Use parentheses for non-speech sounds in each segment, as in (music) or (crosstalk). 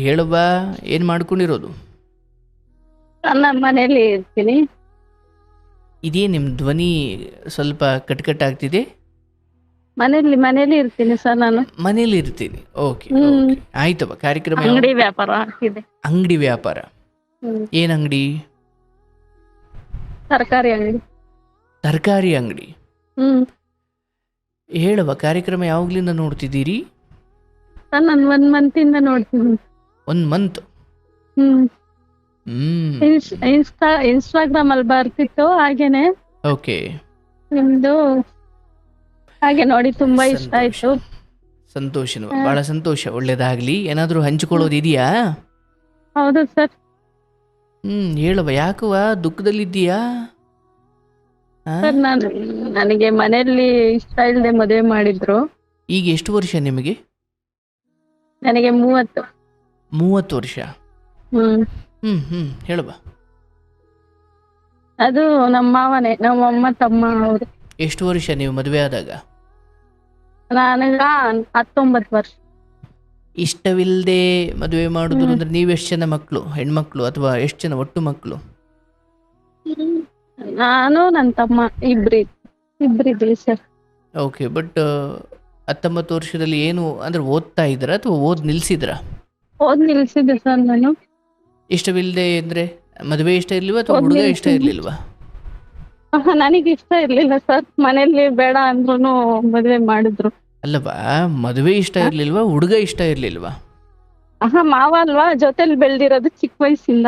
ಹೇಳವ್ವ ಏನು ಮಾಡ್ಕೊಂಡಿರೋದು? ನನ್ನ ಮನೆಯಲ್ಲಿ ಇರ್ತೀನಿ. ಇದೇ ನಿಮ್ಮ ಧ್ವನಿ ಸ್ವಲ್ಪ ಕಟ್ಕಟ್ಟಾಗ್ತಿದೆ? ಮನೇಲಿ ಮನೇಲಿ ಇರ್ತೀನಿ ಸರ್ ನಾನು. ಮನೇಲಿ ಇರ್ತೀನಿ. ಓಕೆ. ಓಕೆ. ಕಾರ್ಯಕ್ರಮ? ಅಂಗಡಿ ವ್ಯಾಪಾರ ಇದೆ ಅಂಗಡಿ ವ್ಯಾಪಾರ. ಹ್ಮ್. ಏನು ಅಂಗಡಿ? ತರಕಾರಿ ಅಂಗಡಿ. ತರಕಾರಿ ಅಂಗಡಿ. ಹ್ಮ್. ಹೇಳವ ಕಾರ್ಯಕ್ರಮ ಯಾವಾಗ್ಲಿಂದ ನೋಡ್ತಿದ್ದೀರಿ? ಸರ್ ನಾನು ಒಂದ್ ಮಂತ್ ಇಂದ ನೋಡ್ತೀನಿ. ಒಂದು ಮಂತ್ ಇನ್ಸ್ಟಾ ಇನ್ಸ್ಟಾಗ್ರಾಮ್ ಅಲ್ಲಿ ಬರ್ತಿತ್ತು ಹಾಗೇನೆ. ಓಕೆ. ನಿಮ್ದು? ಹಾಗೆ ನೋಡಿ ತುಂಬಾ ಇಷ್ಟ ಆಯ್ತು. ಸಂತೋಷ ಬಹಳ ಸಂತೋಷ. ಒಳ್ಳೇದಾಗ್ಲಿ. ಏನಾದ್ರೂ ಹಂಚಿಕೊಳ್ಳೋದು ಇದೆಯಾ? ಹೌದು ಸರ್. ಹ್ಮ್ ಹೇಳುವ. ಯಾಕವ ದುಃಖದಲ್ಲಿದ್ದೀಯಾ? ಸರ್ ನಾನು ನನಗೆ ಮನೆಯಲ್ಲಿ ಇಷ್ಟ ಇಲ್ಲದೆ ಮದುವೆ ಮಾಡಿದ್ರು. ಈಗ ಎಷ್ಟು ವರ್ಷ ನಿಮಗೆ? ನನಗೆ ಮೂವತ್ತು. ಮೂವತ್ತು ವರ್ಷ. ಹ್ಮ್. ಹ್ಮ್ ಹ್ಮ್ ಹೇಳುವ ಅದು ನಮ್ಮ ಮಾವನೇ ನಮ್ಮ ಅಮ್ಮ ತಮ್ಮ ಅವರು. ಎಷ್ಟು ವರ್ಷ ನೀವು ಮದುವೆ ಆದಾಗ? ನನಗ ಹತ್ತೊಂಬತ್ತು ವರ್ಷ. ಇಷ್ಟವಿಲ್ಲದೆ ಮದುವೆ ಮಾಡುದು ಅಂದ್ರೆ ನೀವೆಷ್ಟು ಜನ ಮಕ್ಕಳು ಹೆಣ್ಮಕ್ಳು ಅಥವಾ ಎಷ್ಟು ಜನ ಒಟ್ಟು ಮಕ್ಕಳು ನಾನು ನನ್ನ ತಮ್ಮ ಇಬ್ರಿ ಇಬ್ರಿದ್ವಿ ಸರ್. ಓಕೆ ಬಟ್ ಹತ್ತೊಂಬತ್ತು ವರ್ಷದಲ್ಲಿ ಏನು ಅಂದ್ರೆ ಓದ್ತಾ ಇದ್ರ ಅಥವಾ ಓದ್ ನಿಲ್ಸಿದ್ರ ಓದ್ ನಿಲ್ಸಿದ್ದೆ ಸರ್ ನಾನು. ಇಷ್ಟವಿಲ್ಲದೆ ಅಂದ್ರೆ ಮದುವೆ ಇಷ್ಟ ಇರ್ಲಿಲ್ವಾ ಅಥವಾ ಹುಡುಗ ಇಷ್ಟ. ಇರ್ಲಿಲ್ವಾ? ಆಹಾ, ನನಗೆ ಇಷ್ಟ ಇರ್ಲಿಲ್ಲ ಸರ್. ಮನೇಲಿ ಬೇಡ ಅಂದ್ರೂ ಮದುವೆ ಮಾಡಿದ್ರು. ಅಲ್ಲವಾ ಮದುವೆ ಇಷ್ಟ ಇರ್ಲಿಲ್ವಾ ಹುಡುಗ ಇಷ್ಟ ಇರ್ಲಿಲ್ವಾ? ಆಹಾ ಮಾವ ಅಲ್ವಾ? ಜೊತೆಲಿ ಬೆಳ್ದಿರೋದು ಚಿಕ್ಕ ವಯಸ್ಸಿಂದ.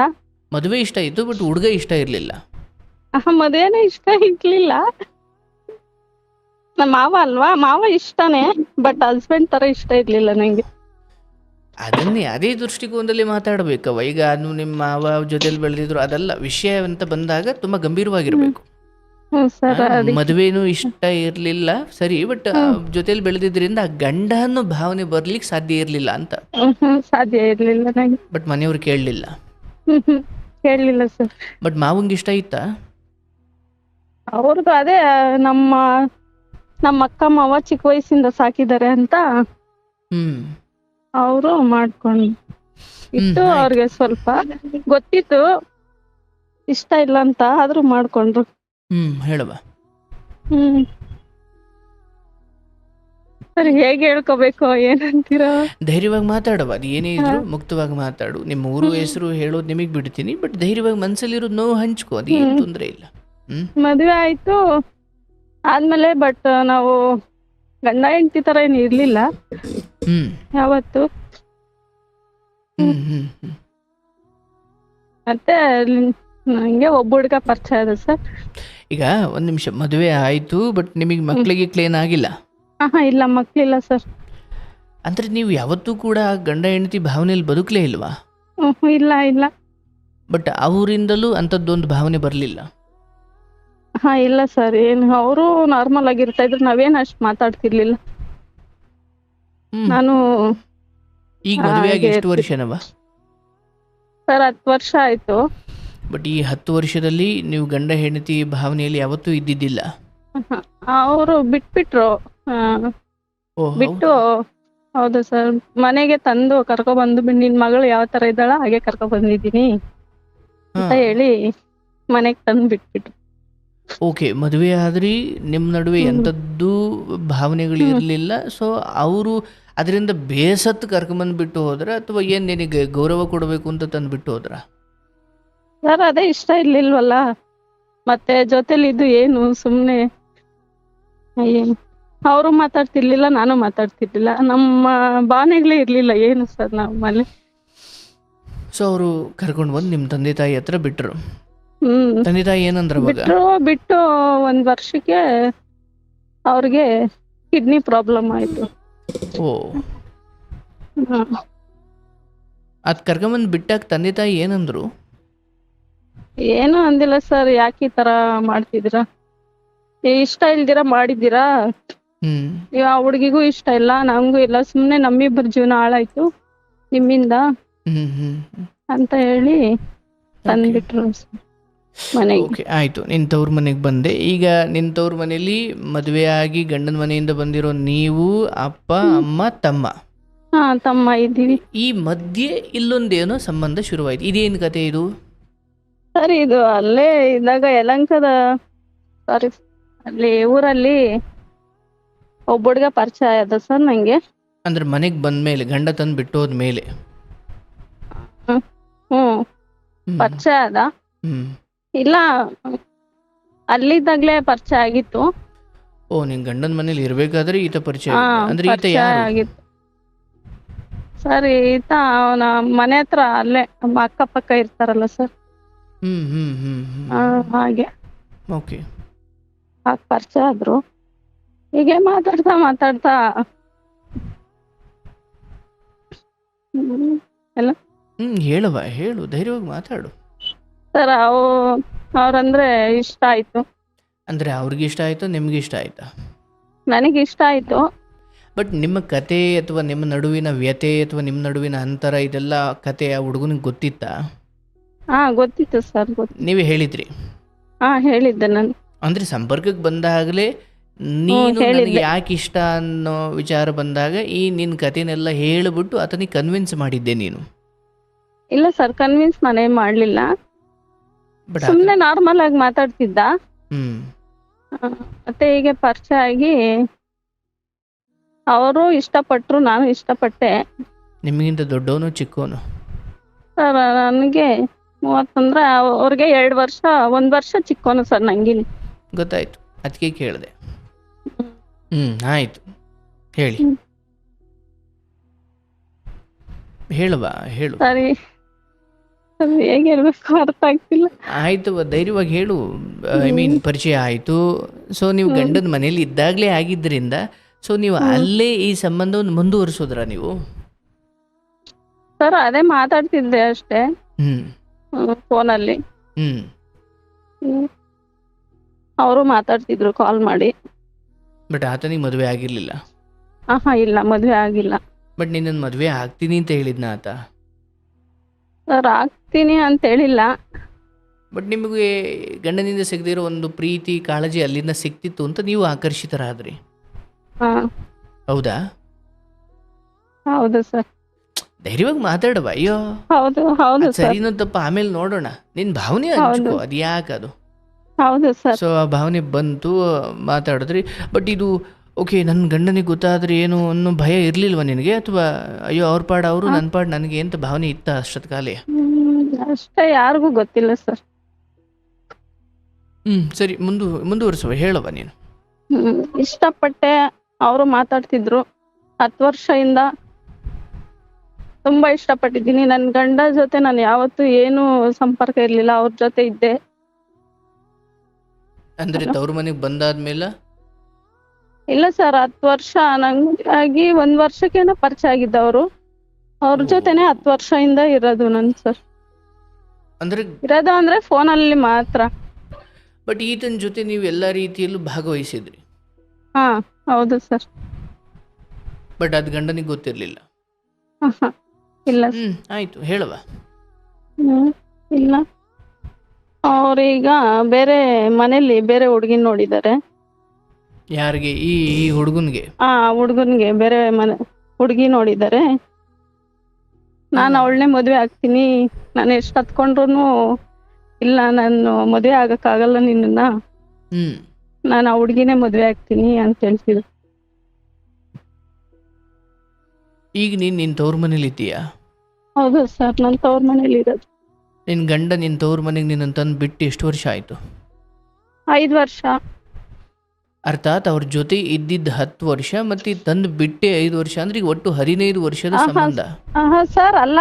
ಮದುವೆ ಇಷ್ಟ ಇತ್ತು ಬಟ್ ಹುಡುಗ ಇಷ್ಟ ಇರ್ಲಿಲ್ಲ. ಆಹಾ ಮದುವೆನೇ ಇಷ್ಟ ಇರ್ಲಿಲ್ಲ. ನಮ್ಮ ಮಾವ ಅಲ್ವಾ? ಮಾವ ಇಷ್ಟನೇ ಬಟ್ ಹಸ್ಬೆಂಡ್ ತರ ಇಷ್ಟ ಇರ್ಲಿಲ್ಲ ನಂಗೆ. ಅದನ್ನೇ ಅದೇ ದೃಷ್ಟಿಕೋನದಲ್ಲಿ ಮಾತಾಡಬೇಕು. ಈಗ ಅದು ನಿಮ್ಮ ಮಾವ ಜೊತೆಲಿ ಬೆಳೆದಿದ್ರು ಅದೆಲ್ಲ ವಿಷಯ ಅಂತ ಬಂದಾಗ ತುಂಬಾ ಗಂಭೀರವಾಗಿರ್ಬೇಕು. ಮದುವೆನೂ ಇಷ್ಟ ಇರ್ಲಿಲ್ಲ ಸರಿ ಬಟ್ ಜೊತೆಲಿ ಬೆಳೆದಿದ್ರಿಂದ ಗಂಡ ಅನ್ನೋ ಭಾವನೆ ಬರ್ಲಿಕ್ಕೆ ಸಾಧ್ಯ ಇರ್ಲಿಲ್ಲ ಅಂತ. ಸಾಧ್ಯ ಇರ್ಲಿಲ್ಲ ಬಟ್ ಮನೆಯವ್ರು ಕೇಳಲಿಲ್ಲ. ಕೇಳಲಿಲ್ಲ ಸರ್. ಬಟ್ ಮಾವಂಗೆ ಇಷ್ಟ ಇತ್ತ? ಅವ್ರದ್ದು ಅದೇ ನಮ್ಮ ನಮ್ಮ ಅಕ್ಕ ಮಾವ ಚಿಕ್ಕ ವಯಸ್ಸಿಂದ ಸಾಕಿದ್ದಾರೆ ಅಂತ. ಹ್ಮ್. ಅವರು ಮಾಡ್ಕೊಂಡ್ ಇತ್ತು. ಅವ್ರಿಗೆ ಸ್ವಲ್ಪ ಗೊತ್ತಿತ್ತು ಇಷ್ಟ ಇಲ್ಲ ಅಂತ ಆದ್ರೂ ಮಾಡ್ಕೊಂಡ್ರು. ಹ್ಮ್ ಹೇಳುವ. ಹ್ಮ್. ಸರಿ ಹೇಗೆ ಹೇಳ್ಕೋಬೇಕು ಏನಂತೀರಾ? ಧೈರ್ಯವಾಗಿ ಮಾತಾಡುವ. ಅದು ಏನೇ ಇದ್ರು ಮುಕ್ತವಾಗಿ ಮಾತಾಡು. ನಿಮ್ಮ ಊರು ಹೆಸರು ಹೇಳೋದು ನಿಮಗೆ ಬಿಡ್ತೀನಿ ಬಟ್ ಧೈರ್ಯವಾಗಿ ಮನ್ಸಲ್ಲಿರೋದು ನೋವು ಹಂಚ್ಕೋ ಅದು ಏನು ತೊಂದರೆ ಇಲ್ಲ. ಮದುವೆ ಮದ್ವೆ ಆಯ್ತು ಆದ್ಮೇಲೆ ಬಟ್ ನಾವು ಗಂಡ ಹೆಂಡತಿ ತರ ಏನ್ ಇರ್ಲಿಲ್ಲ. ಯಾವತ್ತು? ಮತ್ತೆ ನಂಗೆ ಒಬ್ಬ ಹುಡುಗ ಪರಿಚಯ ಇದೆ ಸರ್. ಈಗ ಒಂದ್ ನಿಮಿಷ ಮದುವೆ ಆಯ್ತು ಬಟ್ ನಿಮಗೆ ಮಕ್ಕಳಿಗೆ ಕ್ಲೇನ್ ಆಗಿಲ್ಲ? ಹಾ ಇಲ್ಲ ಮಕ್ಕಳಿಲ್ಲ ಸರ್. ಅಂದ್ರೆ ನೀವು ಯಾವತ್ತೂ ಕೂಡ ಗಂಡ ಹೆಂಡತಿ ಭಾವನೆಯಲ್ಲಿ ಬದುಕಲೇ ಇಲ್ವಾ? ಹ್ಮ್ ಇಲ್ಲ ಇಲ್ಲ. ಬಟ್ ಅವರಿಂದಲೂ ಅಂಥದ್ದೊಂದು ಭಾವನೆ ಬರಲಿಲ್ಲ? ಹಾ ಇಲ್ಲ ಸರ್. ಏನು ಅವರು ನಾರ್ಮಲ್ ಆಗಿರ್ತಾ ಇದ್ರು ನಾವೇನ್ ಅಷ್ಟ್ ಮಾತಾಡ್ತಿರ್ಲಿಲ್ಲ. ನಾನು ಈಗ ಮದುವೆ ಆಗಿ ಹಾಗೆ ಎಷ್ಟು ವರ್ಷನವ? ಸರ್ ಹತ್ತು ವರ್ಷ ಆಯ್ತು. ಬಟ್ ಈ ಹತ್ತು ವರ್ಷದಲ್ಲಿ ನೀವು ಗಂಡ ಹೆಂಡತಿ ಭಾವನೆಯಲ್ಲಿ ಯಾವತ್ತೂ ಇದ್ದಿದ್ದಿಲ್ಲ? ಅವರು ಬಿಟ್ಬಿಟ್ರು. ಆ, ಓ ಬಿಟ್ಟು ಹೌದು ಸರ್. ಮನೆಗೆ ತಂದು ಕರ್ಕೊ ಬಂದು ನಿನ್ ಮಗಳು ಯಾವ ತರ ಇದ್ದಾಳ ಹಾಗೆ ಕರ್ಕೊ ಬಂದಿದ್ದೀನಿ ಅಂತ ಹೇಳಿ ಮನೆಗೆ ತಂದು ಬಿಟ್ಬಿಟ್ರು. ಓಕೆ ಮದುವೆ ಆದ್ರಿ ನಿಮ್ಮ ನಡುವೆ ಎಂಥದ್ದು ಭಾವನೆಗಳು ಇರಲಿಲ್ಲ. ಸೊ ಅವರು ಅದರಿಂದ ಬೇಸತ್ತು ಕರ್ಕೊಂಬಂದು ಬಿಟ್ಟು ಹೋದ್ರ ಅಥವಾ ಏನು ನಿನಗೆ ಗೌರವ ಕೊಡಬೇಕು ಅಂತ ತಂದು ಬಿಟ್ಟು ಹೋದ್ರ? ಸರ್ ಅದೇ ಇಷ್ಟ ಇರ್ಲಿಲ್ವಲ್ಲ? ಮತ್ತೆ ಜೊತೆಲಿ ಇದು ಏನು ಸುಮ್ನೆ ಅವರು ಮಾತಾಡ್ತಿರ್ಲಿಲ್ಲ ನಾನು ಮಾತಾಡ್ತಿರ್ಲಿಲ್ಲ. ನಮ್ಮ ಭಾವನೆಗಳೇ ಇರ್ಲಿಲ್ಲ ಏನು ಸರ್ ನಮ್ಮಲ್ಲಿ? ಸೊ ಅವರು ಕರ್ಕೊಂಡು ಬಂದು ನಿಮ್ಮ ತಂದೆ ತಾಯಿ ಹತ್ರ ಬಿಟ್ರು. ಹ್ಮ್. ತಂದೆ ತಾಯಿ ಏನಂದ್ರ ಅವಾಗ? ಬಿಟ್ರು ಬಿಟ್ಟು ಒಂದ್ ವರ್ಷಕ್ಕೆ ಅವ್ರಿಗೆ ಕಿಡ್ನಿ ಪ್ರಾಬ್ಲಮ್ ಆಯ್ತು. ಓ. ಅದ್ ಕರ್ಕೊಂಬಂದ್ ಬಿಟ್ಟಾಗ ತಂದೆ ತಾಯಿ ಏನಂದ್ರು? ಏನು ಅಂದಿಲ್ಲ ಸರ್ ಯಾಕೆ ಈ ತರ ಮಾಡ್ತಿದ್ದೀರಾ? ಏ, ಇಷ್ಟ ಇಲ್ದಿರ ಮಾಡಿದ್ದೀರಾ? ಹ್ಮ್. ಇವ ಆ ಹುಡುಗಿಗೂ ಇಷ್ಟ ಇಲ್ಲ ನಂಗೂ ಇಲ್ಲ ಸುಮ್ನೆ ನಮ್ಮಿಬ್ಬರ ಜೀವನ ಹಾಳಾಯ್ತು ನಿಮ್ಮಿಂದ ಹ್ಮ್ ಹ್ಮ್. ಹ್ಮ್ ಅಂತ ಹೇಳಿ ತಂದ್ಬಿಟ್ರು ಮನೆಗೆ. ಓಕೆ ಆಯಿತು. ನಿನ್ನ ತವ್ರ ಮನೆಗೆ ಬಂದೆ. ಈಗ ನಿನ್ನ ತವ್ರ ಮನೆಯಲ್ಲಿ ಮದುವೆಯಾಗಿ ಆಗಿ ಗಂಡನ ಮನೆಯಿಂದ ಬಂದಿರೋ ನೀವು ಅಪ್ಪ ಅಮ್ಮ ತಮ್ಮ? ಹಾ ತಮ್ಮ ಇದ್ದೀವಿ. ಈ ಮಧ್ಯೆ ಇಲ್ಲೊಂದೇನೋ ಸಂಬಂಧ ಶುರುವಾಯ್ತು. ಇದೇನು ಕತೆ ಇದು? ಸರಿ ಇದು ಅಲ್ಲೇ ಇದ್ದಾಗ ಯಲಂಕದ ಸಾರಿ ಅಲ್ಲಿ ಊರಲ್ಲಿ ಒಬ್ಬ ಹುಡ್ಗ ಪರಿಚಯ ಆದ ಸರ್ ನಂಗೆ. ಅಂದ್ರೆ ಮನೆಗೆ ಬಂದ್ಮೇಲೆ ಗಂಡ ತಂದು ಬಿಟ್ಟೋದ ಮೇಲೆ ಹ್ಮ್. ಹ್ಮ್. ಪರಿಚಯ ಆದ. ಹ್ಮ್. ಇಲ್ಲ. ಅಲ್ಲಿದ್ದಾಗ್ಲೇ ಪರಿಚಯ ಆಗಿತ್ತು. ಓ ನಿನ್ ಗಂಡನ ಮನೇಲಿ ಇರ್ಬೇಕಾದ್ರೆ ಈತ ಪರಿಚಯ ಹಾ ಆಗಿದ್ದ. ಅಂದ್ರೆ ಈತ ಪರಿಚಯ ಯಾರು? ಆಗಿತ್ತು. ಸರ್ ಈತ ಅವನ ಮನೆ ಹತ್ರ ಅಲ್ಲೇ ನಮ್ಮ ಅಕ್ಕಪಕ್ಕ ಇರ್ತಾರಲ್ಲ ಸರ್ ಹ್ಮ್ ಹ್ಮ್ ಹ್ಮ್ ಹಾಗೆ. ಓಕೆ. ಹಾಗೆ ಪರಿಚಯ ಆದ್ರು. ಹೀಗೆ ಮಾತಾಡ್ತಾ ಮಾತಾಡ್ತಾ. ಹ್ಮ್, ಎಲ್ಲ? ಹ್ಮ್ ಹೇಳವ ಹೇಳು ಧೈರ್ಯವಾಗಿ ಮಾತಾಡು. ಸರ್ ಅವು ಅವ್ರಂದ್ರೆ ಇಷ್ಟ ಆಯ್ತು. ಅಂದ್ರೆ ಅವ್ರಿಗೆ ಇಷ್ಟ ಆಯ್ತು ನಿಮ್ಗೆ ಇಷ್ಟ ಆಯ್ತಾ? ನನಗೆ ಇಷ್ಟ ಆಯ್ತು. ಬಟ್ ನಿಮ್ಮ ಕತೆ ಅಥವಾ ನಿಮ್ಮ ನಡುವಿನ ವ್ಯತೆ ಅಥವಾ ನಿಮ್ಮ ನಡುವಿನ ಅಂತರ ಇದೆಲ್ಲ ಕತೆ ಆ ಹುಡುಗನಿಗೆ ಗೊತ್ತಿತ್ತಾ? ಹಾ ಗೊತ್ತಿತ್ತು ಸರ್ ಗೊತ್ತು. ನೀವೇ ಹೇಳಿದ್ರಿ. ಹಾ ಹೇಳಿದ್ದೆ ನಾನು. ಅಂದ್ರೆ ಸಂಪರ್ಕಕ್ಕೆ ಬಂದಾಗಲೇ ನೀನು ಹೇಳಿದ್ದೆ. ನನಗೆ ಯಾಕೆ ಇಷ್ಟ ಅನ್ನೋ ವಿಚಾರ ಬಂದಾಗ ಈ ನಿನ್ನ ಕತೆನೆಲ್ಲ ಹೇಳಿಬಿಟ್ಟು ಆತನಿಗೆ ಕನ್ವಿನ್ಸ್ ಮಾಡಿದ್ದೆ ನೀನು. ಇಲ್ಲ ಸರ್ ಕನ್ವಿನ್ಸ್ ನಾನೇನ್ ಮಾಡ್ಲಿಲ್ಲ. ಸುಮ್ನೆ ನಾರ್ಮಲ್ ಆಗಿ ಮಾತಾಡ್ತಿದ್ದ. ಮತ್ತೆ ಹೀಗೆ ಪರಿಚಯ ಆಗಿ ಅವರು ಇಷ್ಟಪಟ್ರು ನಾನು ಇಷ್ಟಪಟ್ಟೆ. ನಿಮಗಿಂತ ದೊಡ್ಡವನು ಚಿಕ್ಕವನು? ಸರ್ ನನಗೆ ಮೂವತ್ತಂದ್ರೆ ಅವ್- ಅವ್ರಿಗೆ ಎರಡು ವರ್ಷ ಒಂದ್ ವರ್ಷ ಚಿಕ್ಕವನು ಸರ್ ನಂಗಿನಿ ಗೊತ್ತಾಯ್ತು ಅದಕ್ಕೆ ಕೇಳಿದೆ. ಹ್ಮ್. ಆಯ್ತು. ಹೇಳಿ. ಹೇಳುವ ಹೇಳು. ಸರಿ. ಅದು ಹೇಗೆ ಹೇಳ್ಬೇಕು ಅರ್ಥ ಆಗ್ತಿಲ್ಲ. ಆಯ್ತು ಧೈರ್ಯವಾಗಿ ಹೇಳು. ಐ ಮೀನ್ ಪರಿಚಯ ಆಯ್ತು. ಸೊ ನೀವು ಗಂಡನ ಮನೇಲಿ ಇದ್ದಾಗಲೇ ಆಗಿದ್ದರಿಂದ ಸೊ ನೀವು ಅಲ್ಲೇ ಈ ಸಂಬಂಧವನ್ನು ಮುಂದುವರಿಸೋದ್ರ ನೀವು? ಸರ್ ಅದೇ ಮಾತಾಡ್ತಿದ್ದೆ ಅಷ್ಟೇ. ಹ್ಮ್. ಫೋನಲ್ಲಿ. ಹ್ಮ್. ಅವರು ಮಾತಾಡ್ತಿದ್ರು ಕಾಲ್ ಮಾಡಿ. ಬಟ್ ಆತನಿಗೆ ಮದುವೆ ಆಗಿರ್ಲಿಲ್ಲ. ಆಹಾ ಇಲ್ಲ ಮದುವೆ ಆಗಿಲ್ಲ. ಬಟ್ ನಿನ್ನ ಮದುವೆ ಆಗ್ತೀನಿ ಅಂತ ಹೇಳಿದ್ನ ಆತ. ಸರ್ ಆಗ್ತೀನಿ ಅಂತ ಹೇಳಿಲ್ಲ ಬಟ್ ನಿಮಗೆ ಗಂಡನಿಂದ ಸಿಗದಿರೋ ಒಂದು ಪ್ರೀತಿ ಕಾಳಜಿ ಅಲ್ಲಿಂದ ಸಿಕ್ತಿತ್ತು ಅಂತ ನೀವು ಆಕರ್ಷಿತರಾದ್ರಿ. ಹಾ. ಹೌದಾ? ಹೌದು ಸರ್. ಧೈರ್ಯವಾಗಿ ಮಾತಾಡುವ. ಅಯ್ಯೋ. ಹೌದು ಹೌದು ಅದ್ ಸರ್. ಸರಿನೋ ತಪ್ಪ ಆಮೇಲೆ ನೋಡೋಣ. ನಿನ್ ಭಾವನೆ ಹಂಚ್ಕೋ. ಅದು ಯಾಕೆ ಅದು ಹೌದು ಸರ್. ಸೊ ಆ ಭಾವನೆ ಬಂತು ಮಾತಾಡಿದ್ರಿ. ಬಟ್ ಇದು ಓಕೆ ನನ್ನ ಗಂಡನಿಗೆ ಗೊತ್ತಾದ್ರೆ ಏನು ಅನ್ನೋ ಭಯ ಇರಲಿಲ್ವ ನಿನಗೆ? ಅಥವಾ ಅಯ್ಯೋ ಅವ್ರ ಪಾಡ ಅವರು ನನ್ನ ಪಾಡ ನನಗೆ ಅಂತ ಭಾವನೆ ಇತ್ತ ಅಷ್ಟೊತ್ತು ಕಾಲೇ? ಹ್ಮ್, ಅಷ್ಟೇ ಯಾರಿಗೂ ಗೊತ್ತಿಲ್ಲ ಸರ್. ಹ್ಞೂ ಸರಿ ಮುಂದು ಮುಂದುವರಿಸುವ ಹೇಳುವ ನೀನು. ಹ್ಮ್ ಇಷ್ಟಪಟ್ಟೆ ಅವರು ಮಾತಾಡ್ತಿದ್ರು. ಹತ್ತು ವರ್ಷದಿಂದ ತುಂಬಾ ಇಷ್ಟಪಟ್ಟಿದ್ದೀನಿ. ನನ್ನ ಗಂಡ ಜೊತೆ ನಾನು ಯಾವತ್ತೂ ಏನು ಸಂಪರ್ಕ ಇರ್ಲಿಲ್ಲ. ಅವ್ರ ಜೊತೆ ಇದ್ದೆ. ಅಂದ್ರೆ ತವ್ರ ಮನೆಗೆ ಬಂದಾದ್ಮೇಲೆ ಇಲ್ಲ ಸರ್ ಹತ್ತು ವರ್ಷ ನಂಗೆ ಆಗಿ ಒಂದ್ ವರ್ಷಕ್ಕೇನೋ ಪರಿಚಯ ಆಗಿದ್ದವರು. ಅವ್ರ ಜೊತೆನೆ ಹತ್ತು ವರ್ಷದಿಂದ ಇರೋದು ನನ್ ಸರ್. ಅಂದ್ರೆ ಇರೋದು ಅಂದ್ರೆ ಫೋನಲ್ಲಿ ಮಾತ್ರ. ಬಟ್ ಈತನ ಜೊತೆ ನೀವು ಎಲ್ಲ ರೀತಿಯಲ್ಲೂ ಭಾಗವಹಿಸಿದ್ರಿ. ಹಾ ಹೌದು ಸರ್. ಬಟ್ ಅದ್ ಗಂಡನಿಗೆ ಗೊತ್ತಿರಲಿಲ್ಲ. ಇಲ್ಲ ಸರ್. ಆಯಿತು ಹೇಳವ. ಹ್ಮ್ ಇಲ್ಲ. ಅವ್ರೀಗ ಬೇರೆ ಮನೇಲಿ ಬೇರೆ ಹುಡುಗಿನ ನೋಡಿದ್ದಾರೆ ಯಾರಿಗೆ? ಈ ಈ ಹುಡುಗನಿಗೆ? ಆ ಹುಡುಗನ್ಗೆ ಬೇರೆ ಮನೆ ಹುಡುಗಿ ನೋಡಿದ್ದಾರೆ. ನಾನು ಅವಳನ್ನೇ ಮದುವೆ ಆಗ್ತೀನಿ. ನಾನು ಎಷ್ಟು ಹತ್ಕೊಂಡ್ರು ಇಲ್ಲ ನಾನು ಮದುವೆ ಆಗಕ್ಕಾಗಲ್ಲ ನಿನ್ನ ಹ್ಮ್. ನಾನು ಆ ಹುಡುಗಿನೇ ಮದುವೆ ಆಗ್ತೀನಿ ಅಂತ ಹೇಳ್ತಿದ್ರು. ಈಗ ನೀನ್ ನಿನ್ ತವ್ರ ಮನೇಲಿ ಇದ್ದೀಯಾ? ಹೌದು ಸರ್ ನನ್ನ ತವ್ರ ಮನೇಲಿ ಇರೋದು. ನಿನ್ ಗಂಡ ನಿನ್ ತವ್ರ ಮನೆಗೆ ನಿನ್ನ ತಂದು ಬಿಟ್ಟು ಎಷ್ಟು ವರ್ಷ ಆಯ್ತು? ಐದು ವರ್ಷ. ಅರ್ಥಾತ್ ಅವ್ರ ಜೊತೆ ಇದ್ದಿದ್ದ ಹತ್ತು ವರ್ಷ ಮತ್ತೆ ತಂದು ಬಿಟ್ಟೆ ಐದು ವರ್ಷ ಅಂದ್ರೆ ಈಗ ಒಟ್ಟು ಹದಿನೈದು ವರ್ಷದ ಸಂಬಂಧ. ಸರ್ ಅಲ್ಲ.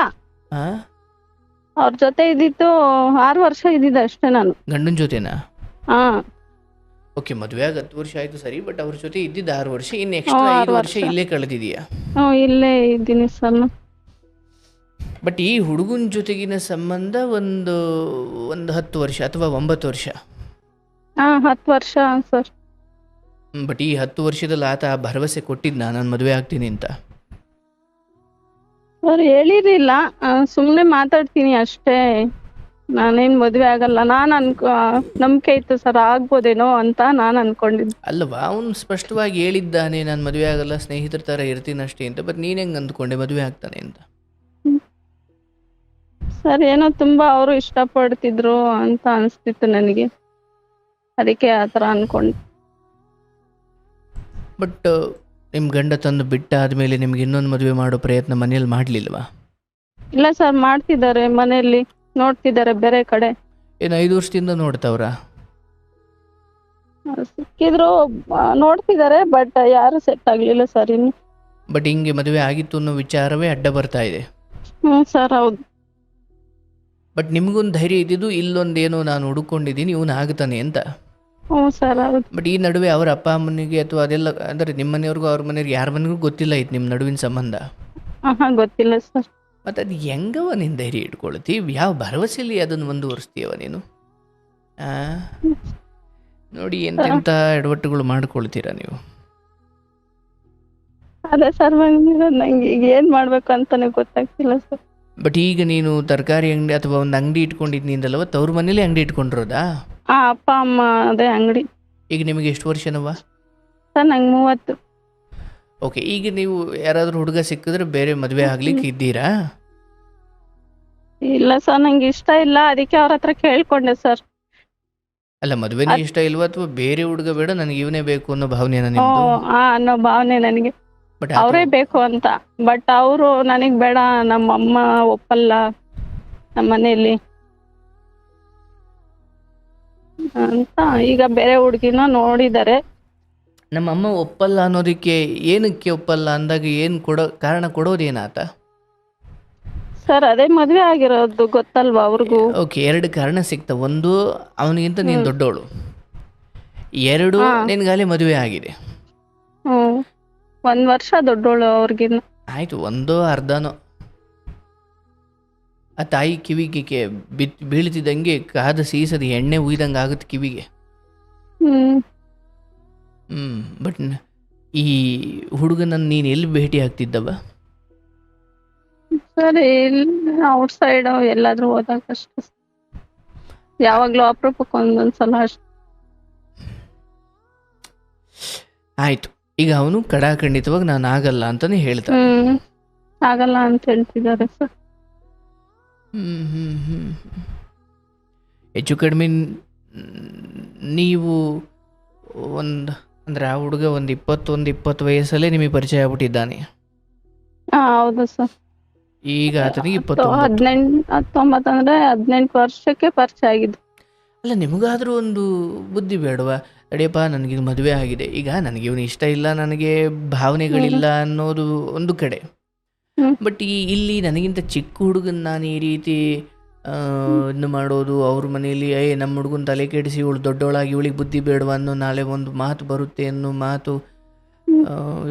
ಅವ್ರ ಜೊತೆ ಇದ್ದಿತ್ತು ಆರು ವರ್ಷ ಇದ್ದಿದ್ದ ಅಷ್ಟೇ ನಾನು. ಗಂಡನ ಜೊತೆನಾ? ಓಕೆ ಮದುವೆ ಆಗಿ ಹತ್ತು ವರ್ಷ ಆಯ್ತು ಸರಿ ಬಟ್ ಅವ್ರ ಜೊತೆ ಇದ್ದಿದ್ದ ಆರು ವರ್ಷ ಇನ್ನು ಎಕ್ಸ್ಟ್ರಾ ಐದು ವರ್ಷ. ಇಲ್ಲೇ ಕಳೆದಿದೆಯಾ? ಇಲ್ಲೇ ಇದ್ದೀನಿ ಸರ್ ಬಟ್ ಈ ಹುಡುಗನ ಜೊತೆಗಿನ ಸಂಬಂಧ ಒಂದು ಒಂದು ಹತ್ತು ವರ್ಷ ಅಥವಾ ಒಂಬತ್ತು ವರ್ಷ? ಹತ್ತು ವರ್ಷ ಸರ್. ಬಟ್ ಈ ಹತ್ತು ವರ್ಷದಲ್ಲಿ ಆತ ಆ ಭರವಸೆ ಕೊಟ್ಟಿದ್ನ ನಾನು ಮದುವೆ ಆಗ್ತೀನಿ ಅಂತ. ಅವ್ರು ಹೇಳಿರ್ಲಿಲ್ಲ. ಸುಮ್ಮನೆ ಮಾತಾಡ್ತೀನಿ ಅಷ್ಟೇ. ನಾನೇನ್ ಮದ್ವೆ ಆಗಲ್ಲ. ನಾನ್ ಅನ್ಕೊ ನಂಬಿಕೆ ಇತ್ತು ಸರ್ ಆಗ್ಬೋದೇನೋ ಅಂತ ನಾನ್ ಅನ್ಕೊಂಡಿದ್ದೆ. ಅಲ್ವಾ? ಅವನು ಸ್ಪಷ್ಟವಾಗಿ ಹೇಳಿದ್ದಾನೆ ನಾನು ಮದುವೆ ಆಗಲ್ಲ ಸ್ನೇಹಿತರ ಥರ ಇರ್ತೀನಿ ಅಷ್ಟೇ ಅಂತ ಬಟ್ ನೀನು ಹೆಂಗೆ ಅಂದ್ಕೊಂಡೆ ಮದುವೆ ಆಗ್ತಾನೆ ಅಂತ? ಸರ್ ಏನೋ ತುಂಬಾ ಅವರು ಇಷ್ಟಪಡ್ತಿದ್ರು ಅಂತ ಅನ್ಸ್ತಿತ್ತು ನನಗೆ. ಅದಕ್ಕೆ ಆತರ ಅನ್ಕೊಂಡೆ. ಬಟ್ ನಿಮ್ಮ ಗಂಡ ತಂದು ಬಿಟ್ಟ ಆದಮೇಲೆ ನಿಮ್ಗೆ ಇನ್ನೊಂದು ಮದುವೆ ಮಾಡೋ ಪ್ರಯತ್ನ ಮನೆಯಲ್ಲಿ ಮಾಡ್ಲಿಲ್ವಾ? ಇಲ್ಲ ಸರ್ ಮಾಡ್ತಿದ್ದಾರೆ ಮನೆಯಲ್ಲಿ. ನೋಡ್ತಿದ್ದಾರೆ ಬೇರೆ ಕಡೆ. ಏನು ಐದು ವರ್ಷದಿಂದ ನೋಡ್ತಾವ್ರಾ? ಸಿಕ್ಕಿದ್ರು ಆ, ನೋಡ್ತಿದ್ದಾರೆ ಬಟ್ ಯಾರು ಸೆಟ್ ಆಗ್ಲಿಲ್ಲ ಸರ್ ಇನ್ನು. ಬಟ್ ಹಿಂಗೆ ಮದುವೆ ಆಗಿತ್ತು ಅನ್ನೋ ವಿಚಾರವೇ ಅಡ್ಡ ಬರ್ತಾ ಇದೆ. ಹ್ಮ್ ಸರ್ ಹೌದು. ಬಟ್ ನಿಮಗೊಂದು ಧೈರ್ಯ ಇದ್ದಿದ್ದು ಇಲ್ಲೊಂದೇನೋ ನಾನು ಹುಡುಕೊಂಡಿದ್ದೀನಿ ಇವನು ಆಗ್ತಾನೆ ಅಂತ. ಹ್ಞೂ ಸರ್ ಹೌದು. ಬಟ್ ಈ ನಡುವೆ ಅವ್ರ ಅಪ್ಪ ಅಮ್ಮನಿಗೆ ಅಥವಾ ಅದೆಲ್ಲ ಅಂದ್ರೆ ನಿಮ್ಮ ಮನೆಯವ್ರಿಗೂ ಅವ್ರ ಮನೆಯವ್ರಿಗೆ ಯಾರ ಮನೆಗೂ ಗೊತ್ತಿಲ್ಲ ಇತ್ತು ನಿಮ್ಮ ನಡುವಿನ ಸಂಬಂಧ? ಹಾ ಗೊತ್ತಿಲ್ಲ ಸರ್. ಅದು ಹೆಂಗವ ನೀನು ಧೈರ್ಯ ಇಟ್ಕೊಳ್ತಿ? ಯಾವ ಭರವಸೆಯಲ್ಲಿ ಅದನ್ನು ಮುಂದುವರಿಸ್ತೀಯವ ನೀನು? ಆ? ನೋಡಿ ಎಂತೆಂಥ ಎಡವಟ್ಟುಗಳು ಮಾಡ್ಕೊಳ್ತೀರಾ ನೀವು? ಅದೇ ಸರ್ ನಂಗೆ ಈಗ ಏನ್ ಮಾಡ್ಬೇಕು ಅಂತಾನೆ ಗೊತ್ತಾಗ್ತಿಲ್ಲ ಸರ್. ಬಟ್ ಈಗ ನೀನು ತರಕಾರಿ ಅಂಗಡಿ ಅಥವಾ ಒಂದು ಅಂಗಡಿ ಇಟ್ಕೊಂಡಿದ್ನಿಂದಲ್ವ ತವ್ರ ಮನೇಲಿ ಅಂಗಡಿ ಇಟ್ಕೊಂಡಿರೋದಾ? ಆ ಅಪ್ಪ ಅಮ್ಮ ಅದೇ ಅಂಗಡಿ. ಈಗ ನಿಮಗೆ ಎಷ್ಟು ವರ್ಷನವ ಸರ್ ನಂಗೆ ಮೂವತ್ತು. ಓಕೆ ಈಗ ನೀವು ಯಾರಾದರೂ ಹುಡುಗ ಸಿಕ್ಕಿದ್ರೆ ಬೇರೆ ಮದುವೆ ಆಗ್ಲಿಕ್ಕೆ ಇದ್ದೀರಾ? ಇಲ್ಲ ಸರ್ ನಂಗೆ ಇಷ್ಟ ಇಲ್ಲ. ಅದಕ್ಕೆ ಅವ್ರ ಹತ್ರ ಕೇಳ್ಕೊಂಡೆ ಸರ್. ಅಲ್ಲ ಮದುವೆನೇ ಇಷ್ಟ ಇಲ್ವಾ ಅಥವಾ ಬೇರೆ ಹುಡುಗ ಬೇಡ ನನಗೆ ಇವನೇ ಬೇಕು ಅನ್ನೋ ಭಾವನೆ ಓ ಆ ಅನ್ನೋ ಭಾವನೆ ನನಗೆ. ಬಟ್ ಅವರೇ ಬೇಕು ಅಂತ. ಬಟ್ ಅವರು ನನಗ್ ಬೇಡ ನಮ್ಮ ಅಮ್ಮ ಒಪ್ಪಲ್ಲ ನಮ್ಮ ಮನೆಯಲ್ಲಿ ಅಂತ ಈಗ ಬೇರೆ ಹುಡುಗಿನ ನೋಡಿದ್ದಾರೆ ನಮ್ಮ ಅಮ್ಮ ಒಪ್ಪಲ್ಲ ಅನ್ನೋದಕ್ಕೆ ಏನಕ್ಕೆ ಒಪ್ಪಲ್ಲ ಅಂದಾಗ ಏನು ಕೊಡೋ ಕಾರಣ ಕೊಡೋದೇನಾತ ಸರ್ ಅದೇ ಮದುವೆ ಆಗಿರೋದು ಗೊತ್ತಲ್ವಾ ಅವ್ರಿಗೂ? ಓಕೆ ಎರಡು ಕಾರಣ ಸಿಕ್ತ. ಒಂದು ಅವನಿಗಿಂತ ನೀನು ದೊಡ್ಡವಳು ಎರಡು ನಿನ್ಗಾಲಿ ಮದುವೆ ಆಗಿದೆ. ಹ್ಮ್. ಒಂದ್ ವರ್ಷ ದೊಡ್ಡೋಳು ಅವ್ರಿಗಿನ್ನ. ಆಯ್ತು ಒಂದೋ ಅರ್ಧನೋ. ಆ ತಾಯಿ ಕಿವಿಗೆ ಕೆ- ಬಿತ್ ಬೀಳ್ತಿದ್ದಂಗೆ ಕಾದ ಸೀಸದ ಎಣ್ಣೆ ಉಯ್ದಂಗೆ ಆಗುತ್ತೆ ಕಿವಿಗೆ. ಹ್ಮ್. ಹ್ಮ್ ಬಟ್ ಈ ಹುಡುಗನನ್ನು ನೀನು ಎಲ್ಲಿ ಭೇಟಿ ಆಗ್ತಿದ್ದವ? ಸರಿ ಇಲ್ಲಿ ಔಟ್ ಸೈಡ್ ಎಲ್ಲಾದ್ರೂ ಹೋದಾಗ ಅಷ್ಟೇ. ಯಾವಾಗ್ಲೂ ಅಪರೂಪಕ್ಕೆ ಒಂದೊಂದ್ಸಲ ಅಷ್ಟೇ. ಆಯಿತು. ಈಗ ಅವನು ಕಡಾಖಂಡಿತವಾಗಿ ನಾನು ಆಗಲ್ಲ ಅಂತಾನೆ ಹೇಳ್ತಾನೆ. ಹ್ಮ್ ಆಗಲ್ಲ ಅಂತ ಹೇಳ್ತಿದ್ದಾರೆ ಸರ್. ಹ್ಮ್, ಹ್ಮ್, ಹ್ಮ್, ಹ್ಮ್. ಹೆಚ್ಚು ಕಡಿಮೆ ನೀವು ಒಂದು ಅಂದ್ರೆ ಆ ಹುಡುಗ ಒಂದು ಇಪ್ಪತ್ತೊಂದು ಇಪ್ಪತ್ತು ವಯಸ್ಸಲ್ಲೇ ನಿಮಗೆ ಪರಿಚಯ ಆಗ್ಬಿಟ್ಟಿದ್ದಾನೆ. ಹಾ ಹೌದು ಸರ್. ಈಗ ಆತನಿಗೆ ಹದಿನೆಂಟು ಹತ್ತೊಂಬತ್ತು ಅಂದ್ರೆ ಹದಿನೆಂಟು ವರ್ಷಕ್ಕೆ ಪರಿಚಯ ಆಗಿದ್ದು ಅಲ್ಲ ನಿಮಗಾದ್ರೂ ಒಂದು ಬುದ್ಧಿ ಬೇಡವಾ? ಅಡಿಯಪ್ಪ ನನಗಿದು ಮದುವೆ ಆಗಿದೆ. ಈಗ ನನಗೆ ಇವನು ಇಷ್ಟ ಇಲ್ಲ ನನಗೆ ಭಾವನೆಗಳಿಲ್ಲ ಅನ್ನೋದು ಒಂದು ಕಡೆ. ಬಟ್ ಈ ಇಲ್ಲಿ ನನಗಿಂತ ಚಿಕ್ಕ ಹುಡುಗನ ನಾನು ಈ ರೀತಿ ಆ, ಇದ್ನ ಮಾಡೋದು ಅವ್ರ ಮನೆಯಲ್ಲಿ ಏ ನಮ್ಮ ಹುಡುಗನ ತಲೆ ಕೆಡಿಸಿ ಇವಳು ದೊಡ್ಡವಳಾಗಿ ಇವಳಿಗೆ ಬುದ್ಧಿ ಬೇಡವಾ ಅನ್ನೋ ನಾಳೆ ಒಂದು ಮಾತು ಬರುತ್ತೆ ಅನ್ನೋ ಮಾತು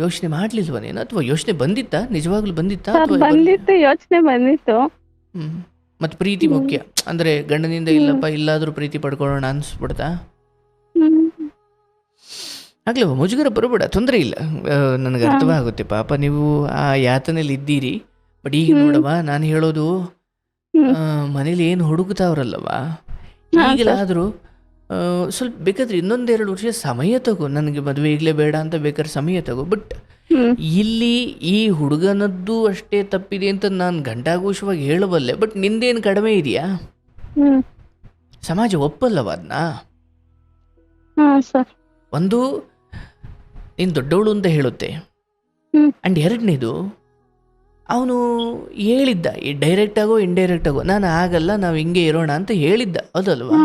ಯೋಚನೆ ಮಾಡ್ಲಿಲ್ವ ನೀನು ಅಥವಾ ಯೋಚನೆ ಬಂದಿತ್ತಾ? ನಿಜವಾಗ್ಲೂ ಬಂದಿತ್ತಾ? ಅಥವಾ ಬಂದಿತ್ತು? ಯೋಚನೆ ಬಂದಿತ್ತು. ಮತ್ತೆ ಪ್ರೀತಿ ಮುಖ್ಯ. ಅಂದ್ರೆ ಗಂಡನಿಂದ ಇಲ್ಲಪ್ಪ ಇಲ್ಲಾದ್ರೂ ಪ್ರೀತಿ ಪಡ್ಕೊಳ್ಳೋಣ ಅನ್ಸ್ಬಿಡ್ತಾ? ಆಗ್ಲವ ಮುಜುಗರ ಬರಬೇಡ ತೊಂದರೆ ಇಲ್ಲ. ನನಗೆ ಅರ್ಥವಾಗುತ್ತೆ ಪಾಪ ನೀವು ಆ ಯಾತನೆಯಲ್ಲಿ ಇದ್ದೀರಿ. ಬಟ್ ಈಗ ನೋಡವ ನಾನು ಹೇಳೋದು ಮನೇಲಿ ಏನು ಹುಡುಕ್ತಾವ್ರಲ್ಲವ ಈಗಲಾದರೂ ಸ್ವಲ್ಪ ಬೇಕಾದ್ರೆ ಇನ್ನೊಂದೆರಡು ವರ್ಷ ಸಮಯ ತಗೋ. ನನಗೆ ಮದುವೆ ಈಗಲೇ ಬೇಡ ಅಂತ ಬೇಕಾದ್ರೆ ಸಮಯ ತಗೋ. ಬಟ್ ಇಲ್ಲಿ ಈ ಹುಡುಗನದ್ದು ಅಷ್ಟೇ ತಪ್ಪಿದೆ ಅಂತ ನಾನು ಗಂಟಾಘೋಷವಾಗಿ ಹೇಳಬಲ್ಲೆ. ಬಟ್ ನಿಂದೇನು ಕಡಿಮೆ ಇದೆಯಾ? ಸಮಾಜ ಒಪ್ಪಲ್ಲವ ಅದನ್ನ ಒಂದು ನೀನು ದೊಡ್ಡವಳು ಅಂತ ಹೇಳುತ್ತೆ. ಅಂಡ್ ಆ್ಯಂಡ್ ಎರಡನೇದು ಅವನು ಹೇಳಿದ್ದ ಡೈರೆಕ್ಟ್ ಆಗೋ ಇಂಡೈರೆಕ್ಟ್ ಆಗೋ ನಾನು ಆಗಲ್ಲ ನಾವು ಹಿಂಗೆ ಇರೋಣ ಅಂತ ಹೇಳಿದ್ದ. ಹೌದಲ್ವಾ?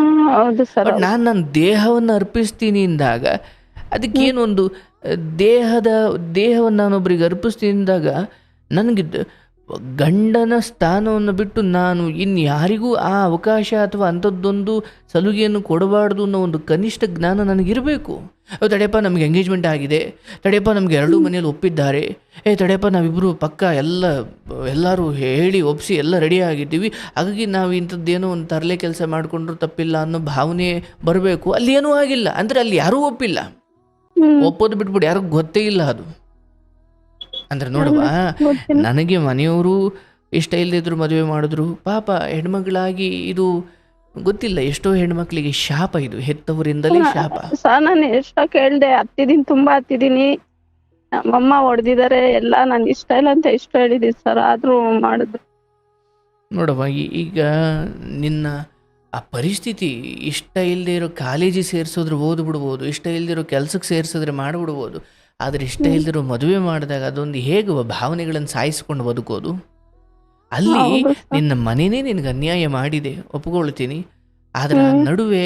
ಬಟ್ ನಾನು ನನ್ನ ದೇಹವನ್ನು ಅರ್ಪಿಸ್ತೀನಿ ಅಂದಾಗ ಅದಕ್ಕೇನೊಂದು ದೇಹದ ದೇಹವನ್ನು ನಾನೊಬ್ರಿಗೆ ಅರ್ಪಿಸ್ತೀನಿ ಅಂದಾಗ ನನಗೆ ಗಂಡನ ಸ್ಥಾನವನ್ನು ಬಿಟ್ಟು ನಾನು ಇನ್ಯಾರಿಗೂ ಆ ಅವಕಾಶ ಅಥವಾ ಅಂಥದ್ದೊಂದು ಸಲುಗೆಯನ್ನು ಕೊಡಬಾರ್ದು ಅನ್ನೋ ಒಂದು ಕನಿಷ್ಠ ಜ್ಞಾನ ನನಗಿರಬೇಕು. ತಡೆಯಪ್ಪ ನಮಗೆ ಎಂಗೇಜ್ಮೆಂಟ್ ಆಗಿದೆ. ತಡೆಯಪ್ಪ ನಮಗೆ ಎರಡೂ ಮನೆಯಲ್ಲಿ ಒಪ್ಪಿದ್ದಾರೆ. ಏ ತಡೆಯಪ್ಪ ನಾವಿಬ್ಬರು ಪಕ್ಕ ಎಲ್ಲ ಎಲ್ಲರೂ ಹೇಳಿ ಒಪ್ಪಿಸಿ ಎಲ್ಲ ರೆಡಿ ಆಗಿದ್ದೀವಿ. ಹಾಗಾಗಿ ನಾವು ಇಂಥದ್ದೇನೋ ಒಂದು ತರಲೆ ಕೆಲಸ ಮಾಡಿಕೊಂಡ್ರು ತಪ್ಪಿಲ್ಲ ಅನ್ನೋ ಭಾವನೆ ಬರಬೇಕು. ಅಲ್ಲಿ ಏನೂ ಆಗಿಲ್ಲ. ಅಂದರೆ ಅಲ್ಲಿ ಯಾರೂ ಒಪ್ಪಿಲ್ಲ. ಒಪ್ಪೋದು ಬಿಟ್ಬಿಟ್ಟು ಯಾರಿಗೂ ಗೊತ್ತೇ ಇಲ್ಲ ಅದು. ಅಂದ್ರೆ ನೋಡುವ ನನಗೆ ಮನೆಯವರು ಇಷ್ಟ ಇಲ್ಲದಿದ್ರು ಮದುವೆ ಮಾಡಿದ್ರು. ಪಾಪ ಹೆಣ್ಮಗಳಾಗಿ ಇದು ಗೊತ್ತಿಲ್ಲ ಎಷ್ಟೋ ಹೆಣ್ಮಕ್ಳಿಗೆ ಶಾಪ ಇದು ಹೆತ್ತವರಿಂದಲೇ ಶಾಪ. ಸರ್ ನಾನು ಎಷ್ಟೋ ಕೇಳ್ದೆ ಹತ್ತಿದೀನಿ ತುಂಬಾ ಹತ್ತಿದೀನಿ. ನಮ್ಮಮ್ಮ ಹೊಡೆದಿದ್ದಾರೆ ಎಲ್ಲ ನನ್ ಇಷ್ಟ ಇಲ್ಲ ಅಂತ ಇಷ್ಟ ಹೇಳಿದೀನಿ ಸರ್ ಆದ್ರೂ ಮಾಡಿದ್ರು ನೋಡವ ಈಗ ನಿನ್ನ ಆ ಪರಿಸ್ಥಿತಿ ಇಷ್ಟ ಇಲ್ಲದೆ ಇರೋ ಕಾಲೇಜಿಗೆ ಸೇರಿಸಿದ್ರೆ ಓದ್ಬಿಡ್ಬೋದು ಇಷ್ಟ ಇಲ್ದಿರೋ ಕೆಲ್ಸಕ್ಕೆ ಸೇರಿಸಿದ್ರೆ ಮಾಡಿಬಿಡ್ಬೋದು. ಆದರೆ ಇಷ್ಟ ಇಲ್ದಿರೋ ಮದುವೆ ಮಾಡಿದಾಗ ಅದೊಂದು ಹೇಗೆ ಭಾವನೆಗಳನ್ನು ಸಾಯಿಸ್ಕೊಂಡು ಬದುಕೋದು ಅಲ್ಲಿ. ನಿನ್ನ ಮನೆಯೇ ನಿನಗೆ ಅನ್ಯಾಯ ಮಾಡಿದೆ ಒಪ್ಕೊಳ್ತೀನಿ ಆದರೆ ಆ ನಡುವೆ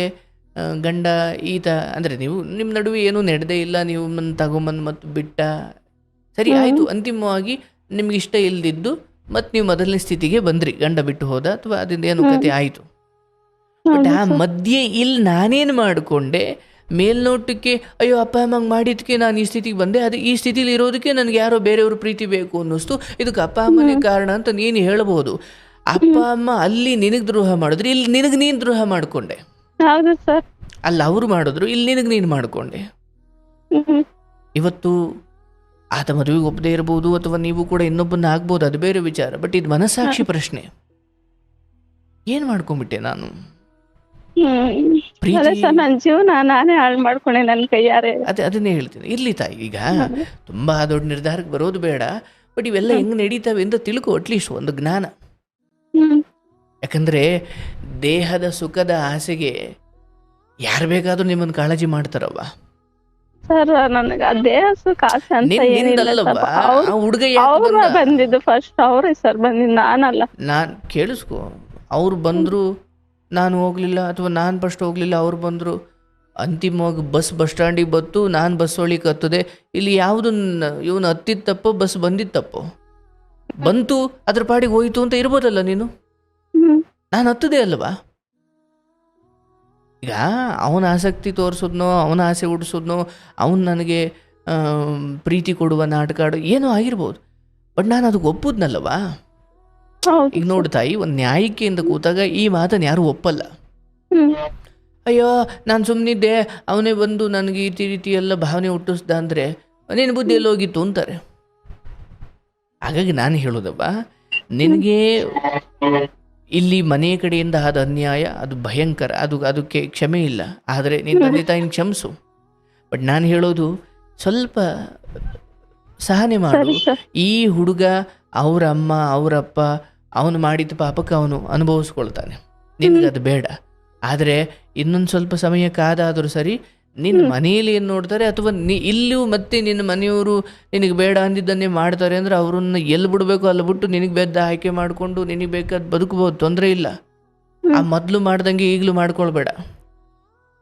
ಗಂಡ ಈತ ಅಂದರೆ ನೀವು ನಿಮ್ಮ ನಡುವೆ ಏನೂ ನಡೆದೇ ಇಲ್ಲ ನೀವು ಮನ್ ತಗೊಂಬಂದು ಮತ್ತು ಬಿಟ್ಟ ಸರಿ. ಆಯಿತು ಅಂತಿಮವಾಗಿ ನಿಮ್ಗೆ ಇಷ್ಟ ಇಲ್ದಿದ್ದು ಮತ್ತು ನೀವು ಮೊದಲನೇ ಸ್ಥಿತಿಗೆ ಬಂದ್ರಿ ಗಂಡ ಬಿಟ್ಟು ಹೋದ ಅಥವಾ ಅದರಿಂದ ಏನು. ಕತೆ ಆಯಿತು ಬಟ್ ಆ. ಮಧ್ಯೆ ಇಲ್ಲಿ ನಾನೇನು ಮಾಡಿಕೊಂಡೆ ಮೇಲ್ನೋಟಕ್ಕೆ ಅಯ್ಯೋ ಅಪ್ಪ ಅಮ್ಮಂಗೆ ಮಾಡಿದ್ದಕ್ಕೆ ನಾನು ಈ ಸ್ಥಿತಿಗೆ ಬಂದೆ. ಅದು ಈ ಸ್ಥಿತಿಲಿ ಇರೋದಕ್ಕೆ ನನಗೆ ಯಾರೋ ಬೇರೆಯವ್ರ ಪ್ರೀತಿ ಬೇಕು ಅನ್ನಿಸ್ತು ಇದಕ್ಕೆ ಅಪ್ಪ ಅಮ್ಮನೇ ಕಾರಣ ಅಂತ ನೀನು ಹೇಳಬಹುದು ಅಪ್ಪ ಅಮ್ಮ ಅಲ್ಲಿ ನಿನಗೆ ದ್ರೋಹ ಮಾಡಿದ್ರು. ಇಲ್ಲಿ ನಿನಗೆ ನೀನು ದ್ರೋಹ ಮಾಡಿಕೊಂಡೆ. ಹೌದು ಸರ್. ಅಲ್ಲಿ ಅವರು ಮಾಡಿದ್ರು ಇಲ್ಲಿ ನಿನಗೆ ನೀನು ಮಾಡಿಕೊಂಡೆ. ಇವತ್ತು ಆತ ಮದುವೆಗೆ ಒಪ್ಪದೇ ಇರಬಹುದು ಅಥವಾ ನೀವು ಕೂಡ ಇನ್ನೊಬ್ಬನ ಆಗ್ಬೋದು ಅದು ಬೇರೆ ವಿಚಾರ. ಬಟ್ ಇದು ಮನಸ್ಸಾಕ್ಷಿ ಪ್ರಶ್ನೆ. ಏನು ಮಾಡ್ಕೊಂಡ್ಬಿಟ್ಟೆ ನಾನು? ಅದೇ ಸರ್ ನನ್ನ ಜೀವನ ನಾನೇ ಹಾಳು ಮಾಡ್ಕೊಂಡೆ ನನ್ನ ಕೈಯಾರೆ. ಅದೇ ಅದನ್ನೇ ಹೇಳ್ತೀನಿ. ಇರ್ಲಿ ತಾಯಿ ಈಗ ತುಂಬಾ ದೊಡ್ಡ ನಿರ್ಧಾರಕ್ಕೆ ಬರೋದು ಬೇಡ ಬಟ್ ಇವೆಲ್ಲ ಹೆಂಗ್ ನಡೀತಾವೆ ಅಂತ ತಿಳ್ಕೊ ಅಟ್ಲೀಸ್ಟ್ ಒಂದು ಜ್ಞಾನ. ಯಾಕಂದ್ರೆ ದೇಹದ ಸುಖದ ಆಸೆಗೆ ಯಾರು ಬೇಕಾದ್ರೂ ನಿಮ್ಮನ್ನು ಕಾಳಜಿ ಮಾಡ್ತಾರವ್ವ. ಸರ್ ನನಗೆ ಸುಖ ಆಸೆ ಅಂತ ಹುಡುಗ ಬಂದಿದ್ದು ಫಸ್ಟ್ ಅವರೇ ಸರ್ ಬಂದಿದ್ದು ನಾನಲ್ಲ. ನಾನು ಕೇಳಿಸ್ಕೊ ಅವ್ರು ಬಂದರು ನಾನು ಹೋಗಲಿಲ್ಲ ಅಥವಾ ನಾನು ಫಸ್ಟ್ ಹೋಗಲಿಲ್ಲ ಅವ್ರು ಬಂದರು. ಅಂತಿಮವಾಗಿ ಬಸ್ ಬಸ್ ಸ್ಟ್ಯಾಂಡಿಗೆ ಬತ್ತು ನಾನು ಬಸ್ ಒಳಿಗೆ ಹತ್ತದೆ. ಇಲ್ಲಿ ಯಾವುದು ಇವನು ಹತ್ತಿದ ತಪ್ಪೋ ಬಸ್ ಬಂದಿದ್ದ ತಪ್ಪೋ. ಬಂತು ಅದ್ರ ಪಾಡಿಗೆ ಹೋಯಿತು ಅಂತ ಇರ್ಬೋದಲ್ಲ ನೀನು? ನಾನು ಹತ್ತದೇ ಅಲ್ವಾ? ಈಗ ಅವನ ಆಸಕ್ತಿ ತೋರಿಸೋದ್ನೋ ಅವನ ಆಸೆ ಹುಡ್ಸೋದ್ನೋ ಅವನು ನನಗೆ ಪ್ರೀತಿ ಕೊಡುವ ನಾಟಕ ಆಡೋ ಏನೋ ಆಗಿರ್ಬೋದು. ಬಟ್ ನಾನು ಅದಕ್ಕೆ ಒಪ್ಪುದ್ನಲ್ಲವಾ? ಈಗ ನೋಡು ತಾಯಿ ಒಂದು ನ್ಯಾಯಿಕೆಯಿಂದ ಕೂತಾಗ ಈ ಮಾತನ್ನು ಯಾರು ಒಪ್ಪಲ್ಲ. ಅಯ್ಯೋ ನಾನು ಸುಮ್ಮನಿದ್ದೆ ಅವನೇ ಬಂದು ನನಗೆ ಈ ರೀತಿ ಎಲ್ಲ ಭಾವನೆ ಹುಟ್ಟಿಸ್ದ ಅಂದರೆ ನಿನ್ನ ಬುದ್ಧಿ ಎಲ್ಲಿ ಹೋಗಿತ್ತು ಅಂತಾರೆ. ಹಾಗಾಗಿ ನಾನು ಹೇಳೋದಪ್ಪ ನಿನಗೆ ಇಲ್ಲಿ ಮನೆಯ ಕಡೆಯಿಂದ ಆದ ಅನ್ಯಾಯ ಅದು ಭಯಂಕರ ಅದು ಅದಕ್ಕೆ ಕ್ಷಮೆ ಇಲ್ಲ. ಆದರೆ ನಿನ್ನ ತಂದೆ ತಾಯಿನ ಕ್ಷಮಿಸು. ಬಟ್ ನಾನು ಹೇಳೋದು ಸ್ವಲ್ಪ ಸಹನೆ ಮಾಡು. ಈ ಹುಡುಗ ಅವ್ರ ಅಮ್ಮ ಅವರಪ್ಪ ಅವನು ಮಾಡಿದ ಪಾಪಕ್ಕೆ ಅವನು ಅನುಭವಿಸ್ಕೊಳ್ತಾನೆ. ನಿನಗೆ ಅದು ಬೇಡ. ಆದರೆ ಇನ್ನೊಂದು ಸ್ವಲ್ಪ ಸಮಯ ಕಾದಾದರೂ ಸರಿ ನಿನ್ನ ಮನೆಯಲ್ಲಿ ಏನು ನೋಡ್ತಾರೆ ಅಥವಾ ನೀ ಇಲ್ಲೂ ಮತ್ತೆ ನಿನ್ನ ಮನೆಯವರು ನಿನಗೆ ಬೇಡ ಅಂದಿದ್ದನ್ನೇ ಮಾಡ್ತಾರೆ ಅಂದರೆ ಅವ್ರನ್ನ ಎಲ್ಲಿ ಬಿಡಬೇಕು ಅಲ್ಲಿ ಬಿಟ್ಟು ನಿನಗೆ ಬೆದ್ದ ಆಯ್ಕೆ ಮಾಡಿಕೊಂಡು ನಿನಗೆ ಬೇಕಾದ ಬದುಕಬಹುದು ತೊಂದರೆ ಇಲ್ಲ. ಆ ಮೊದಲು ಮಾಡ್ದಂಗೆ ಈಗಲೂ ಮಾಡ್ಕೊಳ್ಬೇಡ.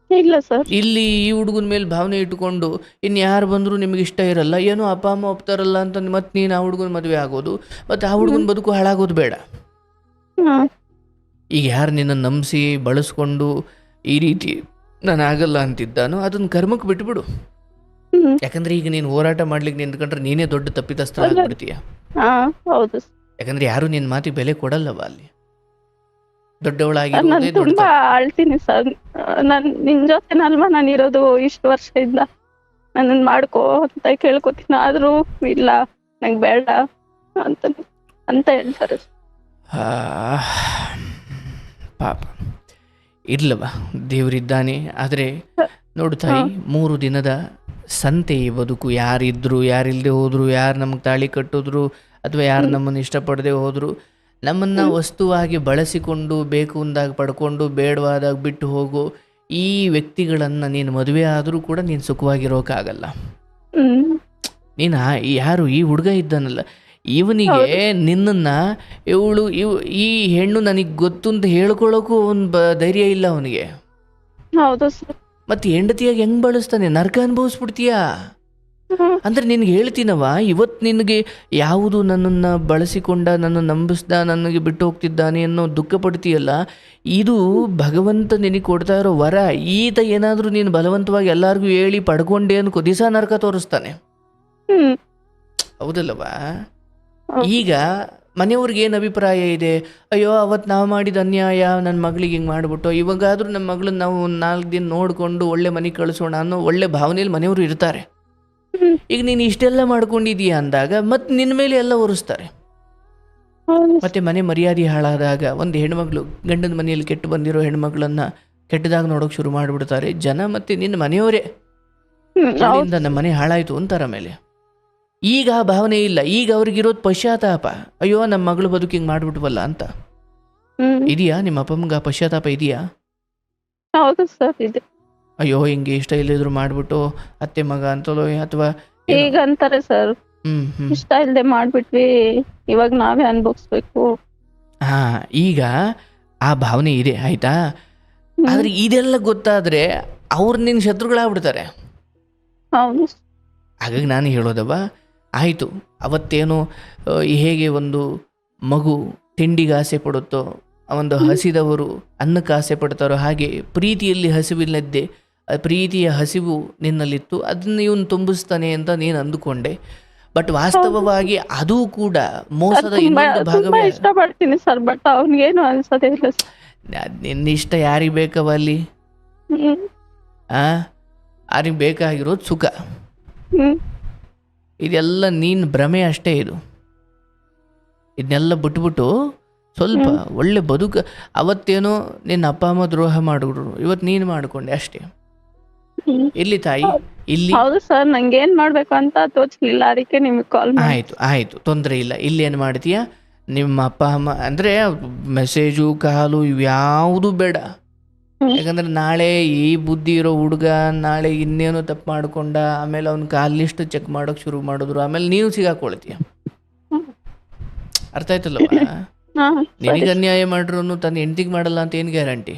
ಇಲ್ಲ ಸರ್. ಇಲ್ಲಿ ಈ ಹುಡುಗನ ಮೇಲೆ ಭಾವನೆ ಇಟ್ಟುಕೊಂಡು ಇನ್ನು ಯಾರು ಬಂದ್ರು ನಿಮಗೆ ಇಷ್ಟ ಇರಲ್ಲ ಏನೋ ಅಪ್ಪ ಅಮ್ಮ ಒಪ್ತಾರಲ್ಲ ಅಂತ ಮತ್ತೆ ನೀನು ಆ ಹುಡುಗನ ಮದುವೆ ಆಗೋದು ಮತ್ತೆ ಆ ಹುಡುಗನ ಬದುಕು ಹಾಳಾಗೋದು ಬೇಡ. ಈಗ ಯಾರು ನಿನ್ನ ನಂಬಿಸಿ ಬಳಸ್ಕೊಂಡು ಈ ರೀತಿ ನಾನು ಆಗಲ್ಲ ಅಂತಿದ್ದಾನೋ ಅದನ್ನ ಕರ್ಮಕ್ಕೆ ಬಿಟ್ಬಿಡು. ಹ್ಮ್. ಯಾಕಂದ್ರೆ ಈಗ ನೀನು ಹೋರಾಟ ಮಾಡ್ಲಿಕ್ಕೆ ನಿಂತ್ಕೊಂಡ್ರೆ ನೀನೇ ದೊಡ್ಡ ತಪ್ಪಿತಸ್ಥ ಆಗ್ಬಿಡ್ತೀಯ ಹಾ ಹೌದು. ಯಾಕಂದ್ರೆ ಯಾರು ನಿನ್ನ ಮಾತಿಗೆ ಬೆಲೆ ಕೊಡಲ್ಲವ ಅಲ್ಲಿ. ನಾನು ದೊಡ್ಡವಳಾಗಿರೋದೇ ದೊಡ್ಡ ತುಂಬಾ ಅಳ್ತೀನಿ ಸರ್. ನಾನ್ ನಿನ್ ಜೊತೆನಲ್ವಾ ನಾನು ಇರೋದು ಇಷ್ಟು ವರ್ಷದಿಂದ? ನನ್ನನ್ ಮಾಡ್ಕೋ ಅಂತ ಕೇಳ್ಕೊತೀನಿ. ಆದ್ರೂ ಇಲ್ಲ ನಂಗೆ ಬೇಡ ಅಂತ ಅಂತ ಹೇಳ್ತಾರೆ. ಪಾಪ. ಇರ್ಲವ ದೇವ್ರಿದ್ದಾನೆ. ಆದ್ರೆ ನೋಡು ತಾಯಿ ಮೂರು ದಿನದ ಸಂತೆ ಈ ಬದುಕು. ಯಾರಿದ್ರು ಯಾರಿಲ್ದೆ ಹೋದ್ರು ಯಾರು ನಮಗೆ ತಾಳಿ ಕಟ್ಟಿದ್ರು ಅಥವಾ ಯಾರು ನಮ್ಮನ್ನು ಇಷ್ಟಪಡದೆ ಹೋದ್ರು ನಮ್ಮನ್ನು ವಸ್ತುವಾಗಿ ಬಳಸಿಕೊಂಡು ಬೇಕು ಅಂದಾಗ ಪಡ್ಕೊಂಡು ಬೇಡವಾದಾಗ ಬಿಟ್ಟು ಹೋಗೋ ಈ ವ್ಯಕ್ತಿಗಳನ್ನು ನೀನು ಮದುವೆ ಆದರೂ ಕೂಡ ನೀನು ಸುಖವಾಗಿರೋಕ್ಕಾಗಲ್ಲ ನೀನು ಯಾರು ಈ ಹುಡುಗ ಇದ್ದಾನಲ್ಲ ಇವನಿಗೆ ನಿನ್ನನ್ನು ಇವಳು ಇವ್ ಈ ಹೆಣ್ಣು ನನಗೆ ಗೊತ್ತು ಅಂತ ಹೇಳ್ಕೊಳ್ಳೋಕ್ಕೂ ಒಂದು ಬ ಧೈರ್ಯ ಇಲ್ಲ ಅವನಿಗೆ. ಮತ್ತೆ ಹೆಂಡತಿಯಾಗಿ ಹೆಂಗೆ ಬಳಸ್ತಾನೆ? ನರ್ಕ ಅನುಭವಿಸ್ಬಿಡ್ತೀಯಾ? ಅಂದ್ರೆ ನಿನ್ಗೆ ಹೇಳ್ತೀನವ ಇವತ್ತು ನಿನಗೆ ಯಾವುದು ನನ್ನನ್ನ ಬಳಸಿಕೊಂಡ ನನ್ನ ನಂಬಿಸ್ದ ನನಗೆ ಬಿಟ್ಟು ಹೋಗ್ತಿದ್ದಾನೆ ಅನ್ನೋ ದುಃಖ ಪಡ್ತೀಯಲ್ಲ ಇದು ಭಗವಂತ ನಿನಗೆ ಕೊಡ್ತಾ ಇರೋ ವರ. ಈತ ಏನಾದರೂ ನೀನು ಬಲವಂತವಾಗಿ ಎಲ್ಲಾರ್ಗು ಹೇಳಿ ಪಡ್ಕೊಂಡೆ ಅನ್ಕೋ ದಿವಸ ನರಕ ತೋರಿಸ್ತಾನೆ. ಹೌದಲ್ಲವ ಈಗ ಮನೆಯವ್ರಿಗೆ ಏನು ಅಭಿಪ್ರಾಯ ಇದೆ? ಅಯ್ಯೋ ಅವತ್ತು ನಾವು ಮಾಡಿದ ಅನ್ಯಾಯ ನನ್ನ ಮಗಳಿಗೆ ಹಿಂಗೆ ಮಾಡಿಬಿಟ್ಟು ಇವಾಗಾದರೂ ನಮ್ಮ ಮಗಳನ್ನ ನಾವು ನಾಲ್ಕು ದಿನ ನೋಡಿಕೊಂಡು ಒಳ್ಳೆ ಮನೆಗೆ ಕಳಿಸೋಣ ಅನ್ನೋ ಒಳ್ಳೆ ಭಾವನೆಯಲ್ಲಿ ಮನೆಯವರು ಇರ್ತಾರೆ. ಈಗ ನೀನು ಇಷ್ಟೆಲ್ಲ ಮಾಡ್ಕೊಂಡಿದೀಯ ಅಂದಾಗ ಮತ್ತೆ ನಿನ್ನ ಮೇಲೆ ಎಲ್ಲ ಒರೆಸ್ತಾರೆ. ಮತ್ತೆ ಮನೆ ಮರ್ಯಾದೆ ಹಾಳಾದಾಗ ಒಂದು ಹೆಣ್ಮಗಳು ಗಂಡನ ಮನೆಯಲ್ಲಿ ಕೆಟ್ಟು ಬಂದಿರೋ ಹೆಣ್ಮಗಳನ್ನ ಕೆಟ್ಟದಾಗ ನೋಡೋಕೆ ಶುರು ಮಾಡಿಬಿಡ್ತಾರೆ. ಜನ ಮತ್ತೆ ನಿನ್ನ ಮನೆಯವರೇ. ನನ್ನ ಮನೆ ಹಾಳಾಯಿತು ಅಂತಾರ ಮೇಲೆ ಈಗ ಆ ಭಾವನೆ ಇಲ್ಲ. ಈಗ ಅವ್ರಿಗಿರೋದು ಪಶ್ಚಾತ್ತಾಪ. ಅಯ್ಯೋ ನಮ್ಮ ಮಗಳು ಬದುಕಿಂಗ್ ಮಾಡ್ಬಿಟ್ವಲ್ಲ ಅಂತ. ಇದೆಯಾ? ನಿಮ್ಮ ಅಪ್ಪಮ್ಮಗ ಪಶ್ಚಾತ್ತಾಪ ಇದೆಯಾ? ಹೌದು ಸರ್ ಇದೆ. ಅಯ್ಯೋ ಹಿಂಗೆ ಇಷ್ಟ ಇಲ್ಲದ್ರು ಮಾಡ್ಬಿಟ್ಟು ಅತ್ತೆ ಮಗ ಅಂತಲೋ ಅಥವಾ. ಈಗ ಅಂತಾರೆ ಸರ್ ಹ್ಮ್ ಹ್ಮ್. ಇಷ್ಟ ಇಲ್ದೆ ಮಾಡ್ಬಿಟ್ವಿ. ಇವಾಗ ನಾವೇ ಅನ್ಭವಿಸ್ಬೇಕು. ಹಾ ಈಗ ಆ ಭಾವನೆ ಇದೆ ಆಯ್ತಾ? ಆದ್ರೆ ಇದೆಲ್ಲ ಗೊತ್ತಾದ್ರೆ ಅವ್ರು ನಿನ್ನ ಶತ್ರುಗಳಾಗ್ಬಿಡ್ತಾರೆ. ಹೌದು. ಹಾಗಾಗಿ ನಾನು ಹೇಳೋದವ ಆಯಿತು ಅವತ್ತೇನು ಹೇಗೆ ಒಂದು ಮಗು ತಿಂಡಿಗೆ ಆಸೆ ಪಡುತ್ತೋ ಆ ಒಂದು ಹಸಿದವರು ಅನ್ನಕ್ಕೆ ಆಸೆ ಪಡ್ತಾರೋ ಹಾಗೆ ಪ್ರೀತಿಯಲ್ಲಿ ಹಸಿವಿಲ್ಲದ್ದೆ ಪ್ರೀತಿಯ ಹಸಿವು ನಿನ್ನಲ್ಲಿತ್ತು ಅದನ್ನ ಇವನು ತುಂಬಿಸ್ತಾನೆ ಅಂತ ನೀನು ಅಂದುಕೊಂಡೆ. ಬಟ್ ವಾಸ್ತವವಾಗಿ ಅದು ಕೂಡ ಮೋಸದ ಇನ್ನೊಂದು ಭಾಗವೇ ಇಷ್ಟ ಪಡ್ತೀನಿ ಸರ್ ಬಟ್ ಅವ್ನಿಗೇನು ಅನ್ಸೋದೇ ಇಲ್ಲ ನಿನ್ನ ಇಷ್ಟ ಯಾರಿಗೆ ಬೇಕವ ಅಲ್ಲಿ ಆ? ಯಾರಿಗೆ ಬೇಕಾಗಿರೋದು ಸುಖ. ಇದೆಲ್ಲ ನೀನು ಭ್ರಮೆ ಅಷ್ಟೇ ಇದು. ಇದನ್ನೆಲ್ಲ ಬಿಟ್ಬಿಟ್ಟು ಸ್ವಲ್ಪ ಒಳ್ಳೆ ಬದುಕು ಅವತ್ತೇನೋ ನಿನ್ನ ಅಪ್ಪ ಅಮ್ಮ ದ್ರೋಹ ಮಾಡಿದ್ರು ಇವತ್ತು ನೀನು ಮಾಡಿಕೊಂಡೆ ಅಷ್ಟೇ. ಇಲ್ಲಿ ತಾಯಿ ಇಲ್ಲಿ ಹೌದು ಸರ್ ನಂಗೆ ಏನ್ ಮಾಡ್ಬೇಕು ಅಂತ ತೋಚ್ಲಿಲ್ಲ ಅದಕ್ಕೆ ನಿಮ್ಗೆ ಕಾಲ್ ಆಯ್ತು ಆಯ್ತು ಆಯಿತು ತೊಂದರೆ ಇಲ್ಲ. ಇಲ್ಲಿ ಏನು ಮಾಡ್ತೀಯ? ನಿಮ್ಮ ಅಪ್ಪ ಅಮ್ಮ ಅಂದ್ರೆ ಮೆಸೇಜು ಕಾಲು ಇವ್ಯಾವುದು ಬೇಡ. ಯಾಕಂದ್ರೆ ನಾಳೆ ಈ ಬುದ್ಧಿ ಇರೋ ಹುಡುಗ ನಾಳೆ ಇನ್ನೇನೋ ತಪ್ಪು ಮಾಡ್ಕೊಂಡ ಆಮೇಲೆ ಅವ್ನ ಲಿಸ್ಟ್ ಚೆಕ್ ಮಾಡೋಕೆ ಶುರು ಮಾಡಿದ್ರು ಆಮೇಲೆ ನೀನು ಸಿಗಾಕೊಳ್ತೀಯ. ಅರ್ಥ ಆಯ್ತಲ್ಲ (laughs) ಹಾ ನಿನಗೆ ಅನ್ಯಾಯ ಮಾಡ್ರು ತನ್ನ ಹೆಂಡತಿಗೆ ಮಾಡಲ್ಲ ಅಂತ ಏನು ಗ್ಯಾರಂಟಿ?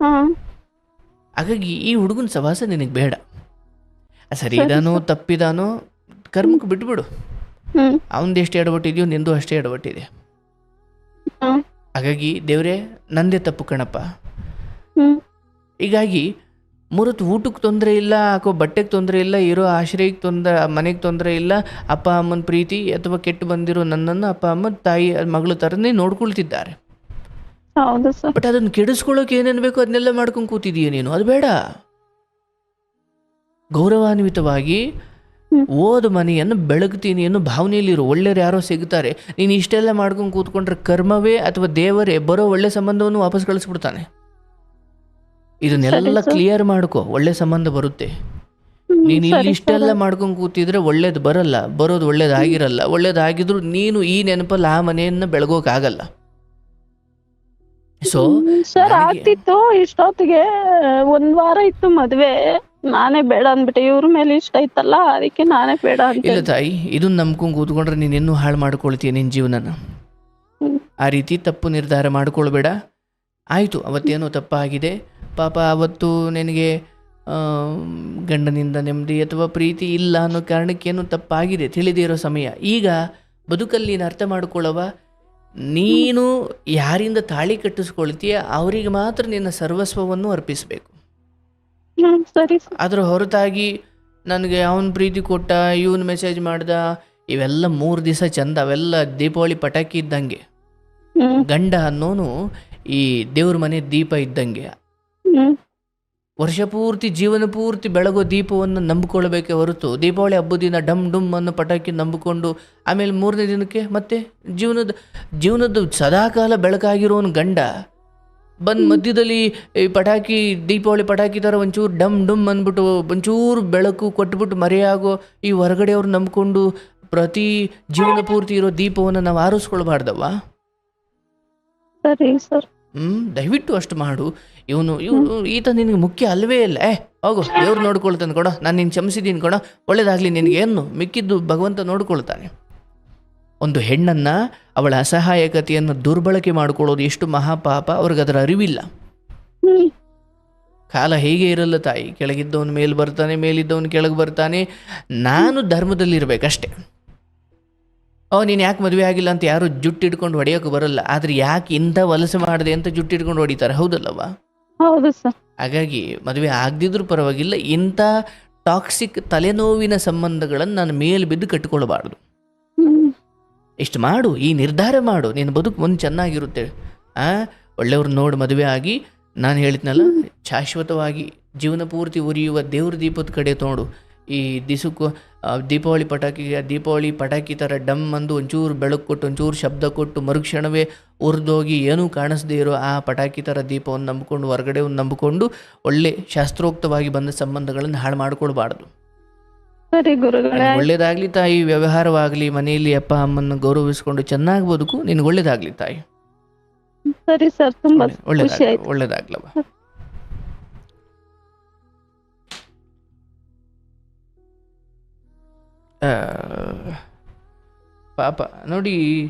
ಹಾ ಹಾಗಾಗಿ ಈ ಹುಡುಗನ ಸವಾಸ ನಿನಗೆ ಬೇಡ. ಸರಿ ಇದಾನೋ (laughs) ತಪ್ಪಿದಾನೋ ಕರ್ಮಕ್ಕೆ ಬಿಟ್ಬಿಡು. ಅವನದು ಎಷ್ಟು ಎಡವಟ್ಟಿದೆಯೋ ನಿಂದು ಅಷ್ಟೇ ಎಡವಟ್ಟಿದೆ. ಹಾಗಾಗಿ ದೇವರೇ ನಂದೇ ತಪ್ಪು ಕಣಪ್ಪ. ಹೀಗಾಗಿ ಮೂರತ್ತು ಊಟಕ್ಕೆ ತೊಂದರೆ ಇಲ್ಲ ಹಾಕೋ ಬಟ್ಟೆಗೆ ತೊಂದರೆ ಇಲ್ಲ ಇರೋ ಆಶ್ರಯಕ್ಕೆ ತೊಂದರೆ ಮನೆಗೆ ತೊಂದರೆ ಇಲ್ಲ ಅಪ್ಪ ಅಮ್ಮನ ಪ್ರೀತಿ ಅಥವಾ ಕೆಟ್ಟು ಬಂದಿರೋ ನನ್ನನ್ನು ಅಪ್ಪ ಅಮ್ಮ ತಾಯಿ ಮಗಳು ಥರನೇ ನೋಡ್ಕೊಳ್ತಿದ್ದಾರೆ. ಹೌದು ಸರ್ ಬಟ್ ಅದನ್ನ ಕೆಡಿಸ್ಕೊಳ್ಳೋಕೆ ಏನೇನು ಬೇಕು ಅದನ್ನೆಲ್ಲ ಮಾಡ್ಕೊಂಡು ಕೂತಿದೀಯ ನೀನು? ಅದು ಬೇಡ. ಗೌರವಾನ್ವಿತವಾಗಿ ಓದ್ ಮನೆಯನ್ನು ಬೆಳಗ್ತೀನಿ ಅನ್ನೋ ಭಾವನೆಯಲ್ಲಿರು. ಒಳ್ಳೆಯರು ಯಾರೋ ಸಿಗ್ತಾರೆ. ನೀನು ಇಷ್ಟೆಲ್ಲ ಮಾಡ್ಕೊಂಡು ಕೂತ್ಕೊಂಡ್ರೆ ಕರ್ಮವೇ ಅಥವಾ ದೇವರೇ ಬರೋ ಒಳ್ಳೆ ಸಂಬಂಧವನ್ನು ವಾಪಸ್ ಕಳಿಸ್ಬಿಡ್ತಾನೆ. ಇದನ್ನೆಲ್ಲ ಕ್ಲಿಯರ್ ಮಾಡ್ಕೋ. ಒಳ್ಳೆ ಸಂಬಂಧ ಬರುತ್ತೆ. ನೀನು ಇಲ್ಲಿ ಇಷ್ಟೆಲ್ಲ ಮಾಡ್ಕೊಂಡು ಕೂತಿದ್ರೆ ಒಳ್ಳೇದು ಬರಲ್ಲ. ಬರೋದು ಒಳ್ಳೇದಾಗಿರಲ್ಲ. ಒಳ್ಳೇದಾಗಿದ್ರು ನೀನು ಈ ನೆನಪಲ್ಲಿ ಆ ಮನೆಯನ್ನು ಬೆಳಗೋಕ್ಕಾಗಲ್ಲ ಸೊ ಸರ್ ಆಗ್ತಿತ್ತು ಇಷ್ಟೊತ್ತಿಗೆ ಒಂದ್ ವಾರ ಇತ್ತು ಮದ್ವೆ. ನಾನೇ ಬೇಡ ಅಂದ್ಬಿಟ್ಟೆ. ಇವ್ರ ಮೇಲೆ ಇಷ್ಟ ಇತ್ತಲ್ಲ ಅದಕ್ಕೆ ನಾನೇ ಬೇಡ ಅಂತ ಇಲ್ಲ ತಾಯಿ ಇದು ನಂಬ್ಕೊಂಡು ಕೂತ್ಕೊಂಡ್ರೆ ನೀನ್ ಇನ್ನೂ ಹಾಳು ಮಾಡ್ಕೊಳ್ತೀಯ ನಿನ್ ಜೀವನನ? ಆ ರೀತಿ ತಪ್ಪು ನಿರ್ಧಾರ ಮಾಡ್ಕೊಳ್ಬೇಡ. ಆಯಿತು ಅವತ್ತೇನೋ ತಪ್ಪಾಗಿದೆ. ಪಾಪ ಅವತ್ತು ನಿನಗೆ ಗಂಡನಿಂದ ನೆಮ್ಮದಿ ಅಥವಾ ಪ್ರೀತಿ ಇಲ್ಲ ಅನ್ನೋ ಕಾರಣಕ್ಕೇನು ತಪ್ಪಾಗಿದೆ. ತಿಳಿದಿರೋ ಸಮಯ. ಈಗ ಬದುಕಲ್ಲಿ ಅರ್ಥ ಮಾಡ್ಕೊಳ್ಳವ ನೀನು ಯಾರಿಂದ ತಾಳಿ ಕಟ್ಟಿಸ್ಕೊಳ್ತೀಯ ಅವರಿಗೆ ಮಾತ್ರ ನಿನ್ನ ಸರ್ವಸ್ವವನ್ನು ಅರ್ಪಿಸಬೇಕು. ಸರಿ ಸರ್. ಅದರ ಹೊರತಾಗಿ ನನಗೆ ಅವನ ಪ್ರೀತಿ ಕೊಟ್ಟ ಇವನು ಮೆಸೇಜ್ ಮಾಡ್ದ ಇವೆಲ್ಲ ಮೂರು ದಿವಸ ಚಂದ ಅವೆಲ್ಲ ದೀಪಾವಳಿ ಪಟಾಕಿ ಇದ್ದಂಗೆ. ಹ್ಮ್. ಗಂಡ ಅನ್ನೋನು ಈ ದೇವ್ರ ಮನೆ ದೀಪ ಇದ್ದಂಗೆ. ಹ್ಮ್. ವರ್ಷ ಪೂರ್ತಿ ಜೀವನ ಪೂರ್ತಿ ಬೆಳಗೋ ದೀಪವನ್ನು ನಂಬಿಕೊಳ್ಬೇಕೆ ಹೊರತು ದೀಪಾವಳಿ ಹಬ್ಬದ ದಿನ ಡಮ್ ಡುಮ್ ಅನ್ನೋ ಪಟಾಕಿ ನಂಬಿಕೊಂಡು ಆಮೇಲೆ ಮೂರನೇ ದಿನಕ್ಕೆ ಮತ್ತೆ ಜೀವನದ ಜೀವನದ ಸದಾಕಾಲ ಬೆಳಕಾಗಿರೋನು ಗಂಡ. ಬಂದು ಮಧ್ಯದಲ್ಲಿ ಈ ಪಟಾಕಿ ದೀಪಾವಳಿ ಪಟಾಕಿ ಥರ ಒಂಚೂರು ಡಮ್ ಡುಮ್ ಅಂದ್ಬಿಟ್ಟು ಒಂಚೂರು ಬೆಳಕು ಕೊಟ್ಬಿಟ್ಟು ಮರೆಯಾಗೋ ಈ ಹೊರಗಡೆಯವ್ರು ನಂಬಿಕೊಂಡು ಪ್ರತಿ ಜೀವನ ಪೂರ್ತಿ ಇರೋ ದೀಪವನ್ನು ನಾವು ಆರಿಸ್ಕೊಳ್ಬಾರ್ದವ್ವ? ಸರಿ ಸರ್. ಹ್ಮ್ ದಯವಿಟ್ಟು ಅಷ್ಟು ಮಾಡು. ಇವನು ಇವನು ಈತ ನಿನಗೆ ಮುಖ್ಯ ಅಲ್ವೇ ಇಲ್ಲ. ಏ ಹೋಗು ದೇವ್ರು ನೋಡ್ಕೊಳ್ತಾನೆ ಕೊಡೋ. ನಾನು ನಿನ್ನ ಕ್ಷಮಿಸಿದ್ದೀನಿ ಕೊಡೋ. ಒಳ್ಳೇದಾಗಲಿ ನಿನಗೇನು ಮಿಕ್ಕಿದ್ದು ಭಗವಂತ ನೋಡ್ಕೊಳ್ತಾನೆ. ಒಂದು ಹೆಣ್ಣನ್ನು ಅವಳ ಅಸಹಾಯಕತೆಯನ್ನು ದುರ್ಬಳಕೆ ಮಾಡಿಕೊಳ್ಳೋದು ಎಷ್ಟು ಮಹಾಪಾಪ. ಅವ್ರಿಗೆ ಅದರ ಅರಿವಿಲ್ಲ. ಕಾಲ ಹೇಗೆ ಇರಲ್ಲ ತಾಯಿ? ಕೆಳಗಿದ್ದವನು ಮೇಲೆ ಬರ್ತಾನೆ ಮೇಲಿದ್ದವನು ಕೆಳಗೆ ಬರ್ತಾನೆ. ನಾನು ಧರ್ಮದಲ್ಲಿರ್ಬೇಕಷ್ಟೆ. ಓ ನೀನು ಯಾಕೆ ಮದುವೆ ಆಗಿಲ್ಲ ಅಂತ ಯಾರು ಜುಟ್ಟಿಡ್ಕೊಂಡು ಹೊಡೆಯೋಕೆ ಬರಲ್ಲ. ಆದರೆ ಯಾಕೆ ಇಂಥ ವಲಸೆ ಮಾಡಿದೆ ಅಂತ ಜುಟ್ಟಿಡ್ಕೊಂಡು ಹೊಡಿತಾರೆ? ಹೌದಲ್ಲವಾ ಹೌದು ಸರ್. ಹಾಗಾಗಿ ಮದುವೆ ಆಗದಿದ್ರು ಪರವಾಗಿಲ್ಲ ಇಂಥ ಟಾಕ್ಸಿಕ್ ತಲೆನೋವಿನ ಸಂಬಂಧಗಳನ್ನು ನಾನು ಮೇಲೆ ಬಿದ್ದು ಕಟ್ಟಿಕೊಳ್ಬಾರ್ದು ಹ್ಮ್. ಇಷ್ಟು ಮಾಡು ಈ ನಿರ್ಧಾರ ಮಾಡು ನಿನ್ನ ಬದುಕು ಮುಂದೆ ಚೆನ್ನಾಗಿರುತ್ತೆ. ಆ ಒಳ್ಳೆಯವ್ರು ನೋಡಿ ಮದುವೆ ಆಗಿ ನಾನು ಹೇಳಿದ್ನಲ್ಲ ಶಾಶ್ವತವಾಗಿ ಜೀವನ ಪೂರ್ತಿ ಉರಿಯುವ ದೇವ್ರ ದೀಪದ ಕಡೆ ನೋಡು ಈ ದಿಸುಕು ದೀಪಾವಳಿ ಪಟಾಕಿ ದೀಪಾವಳಿ ಪಟಾಕಿ ಥರ ಡಮ್ ಅಂದು ಒಂಚೂರು ಬೆಳಕು ಕೊಟ್ಟು ಒಂಚೂರು ಶಬ್ದ ಕೊಟ್ಟು ಮರುಕ್ಷಣವೇ ಉರಿದೋಗಿ ಏನೂ ಕಾಣಿಸದೇ ಇರೋ ಆ ಪಟಾಕಿ ಥರ ದೀಪವನ್ನು ನಂಬಿಕೊಂಡು ಹೊರಗಡೆ ಒಂದು ನಂಬಿಕೊಂಡು ಒಳ್ಳೆ ಶಾಸ್ತ್ರೋಕ್ತವಾಗಿ ಬಂದ ಸಂಬಂಧಗಳನ್ನು ಹಾಳು ಮಾಡಿಕೊಳ್ಬಾರ್ದು ಒಳ್ಳೇದಾಗ್ಲಿ ತಾಯಿ ವ್ಯವಹಾರವಾಗಲಿ ಮನೆಯಲ್ಲಿ ಅಪ್ಪ ಅಮ್ಮನ ಗೌರವಿಸ್ಕೊಂಡು ಚೆನ್ನಾಗಿ ಬದುಕು ನಿನ್ಗೆ ಒಳ್ಳೇದಾಗ್ಲಿ ತಾಯಿ. ಸರಿ ಸರ್ ತುಂಬಾ ಒಳ್ಳೇದಾಗ್ಲವ. ಪಾಪ, ನೋಡಿ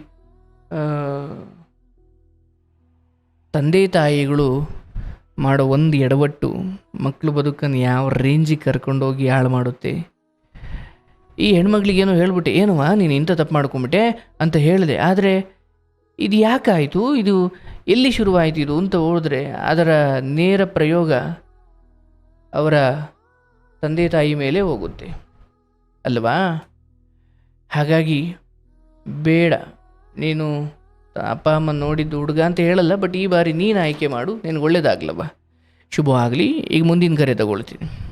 ತಂದೆ ತಾಯಿಗಳು ಮಾಡೋ ಒಂದು ಎಡವಟ್ಟು ಮಕ್ಕಳು ಬದುಕನ್ನು ಯಾವ ರೇಂಜಿಗೆ ಕರ್ಕೊಂಡೋಗಿ ಹಾಳು ಮಾಡುತ್ತೆ? ಈ ಹೆಣ್ಮಕ್ಳಿಗೇನೋ ಹೇಳ್ಬಿಟ್ಟೆ, ಏನವ್ವ, ನೀನು ಇಂಥ ತಪ್ಪು ಮಾಡ್ಕೊಂಬಿಟ್ಟೆ? ಅಂತ ಹೇಳಿದೆ. ಆದರೆ, ಇದು ಯಾಕಾಯಿತು? ಇದು ಎಲ್ಲಿ ಶುರುವಾಯಿತು ಇದು ಅಂತ ಹೋದರೆ, ಅದರ ನೇರ ಪ್ರಯೋಗ ಅವರ ತಂದೆ ತಾಯಿ ಮೇಲೆ ಹೋಗುತ್ತೆ. ಅಲ್ವಾ? ಹಾಗಾಗಿ ಬೇಡ. ನೀನು ಅಪ್ಪ, ಅಮ್ಮ ನೋಡಿದ್ದು ಹುಡುಗ ಅಂತ ಹೇಳಲ್ಲ ಬಟ್ ಈ ಬಾರಿ ನೀನು ಆಯ್ಕೆ ಮಾಡು. ನಿನಗೆ ಒಳ್ಳೇದಾಗ್ಲವ. ಶುಭ ಆಗಲಿ ಈಗ ಮುಂದಿನ ಕರೆ ತಗೊಳ್ತೀನಿ.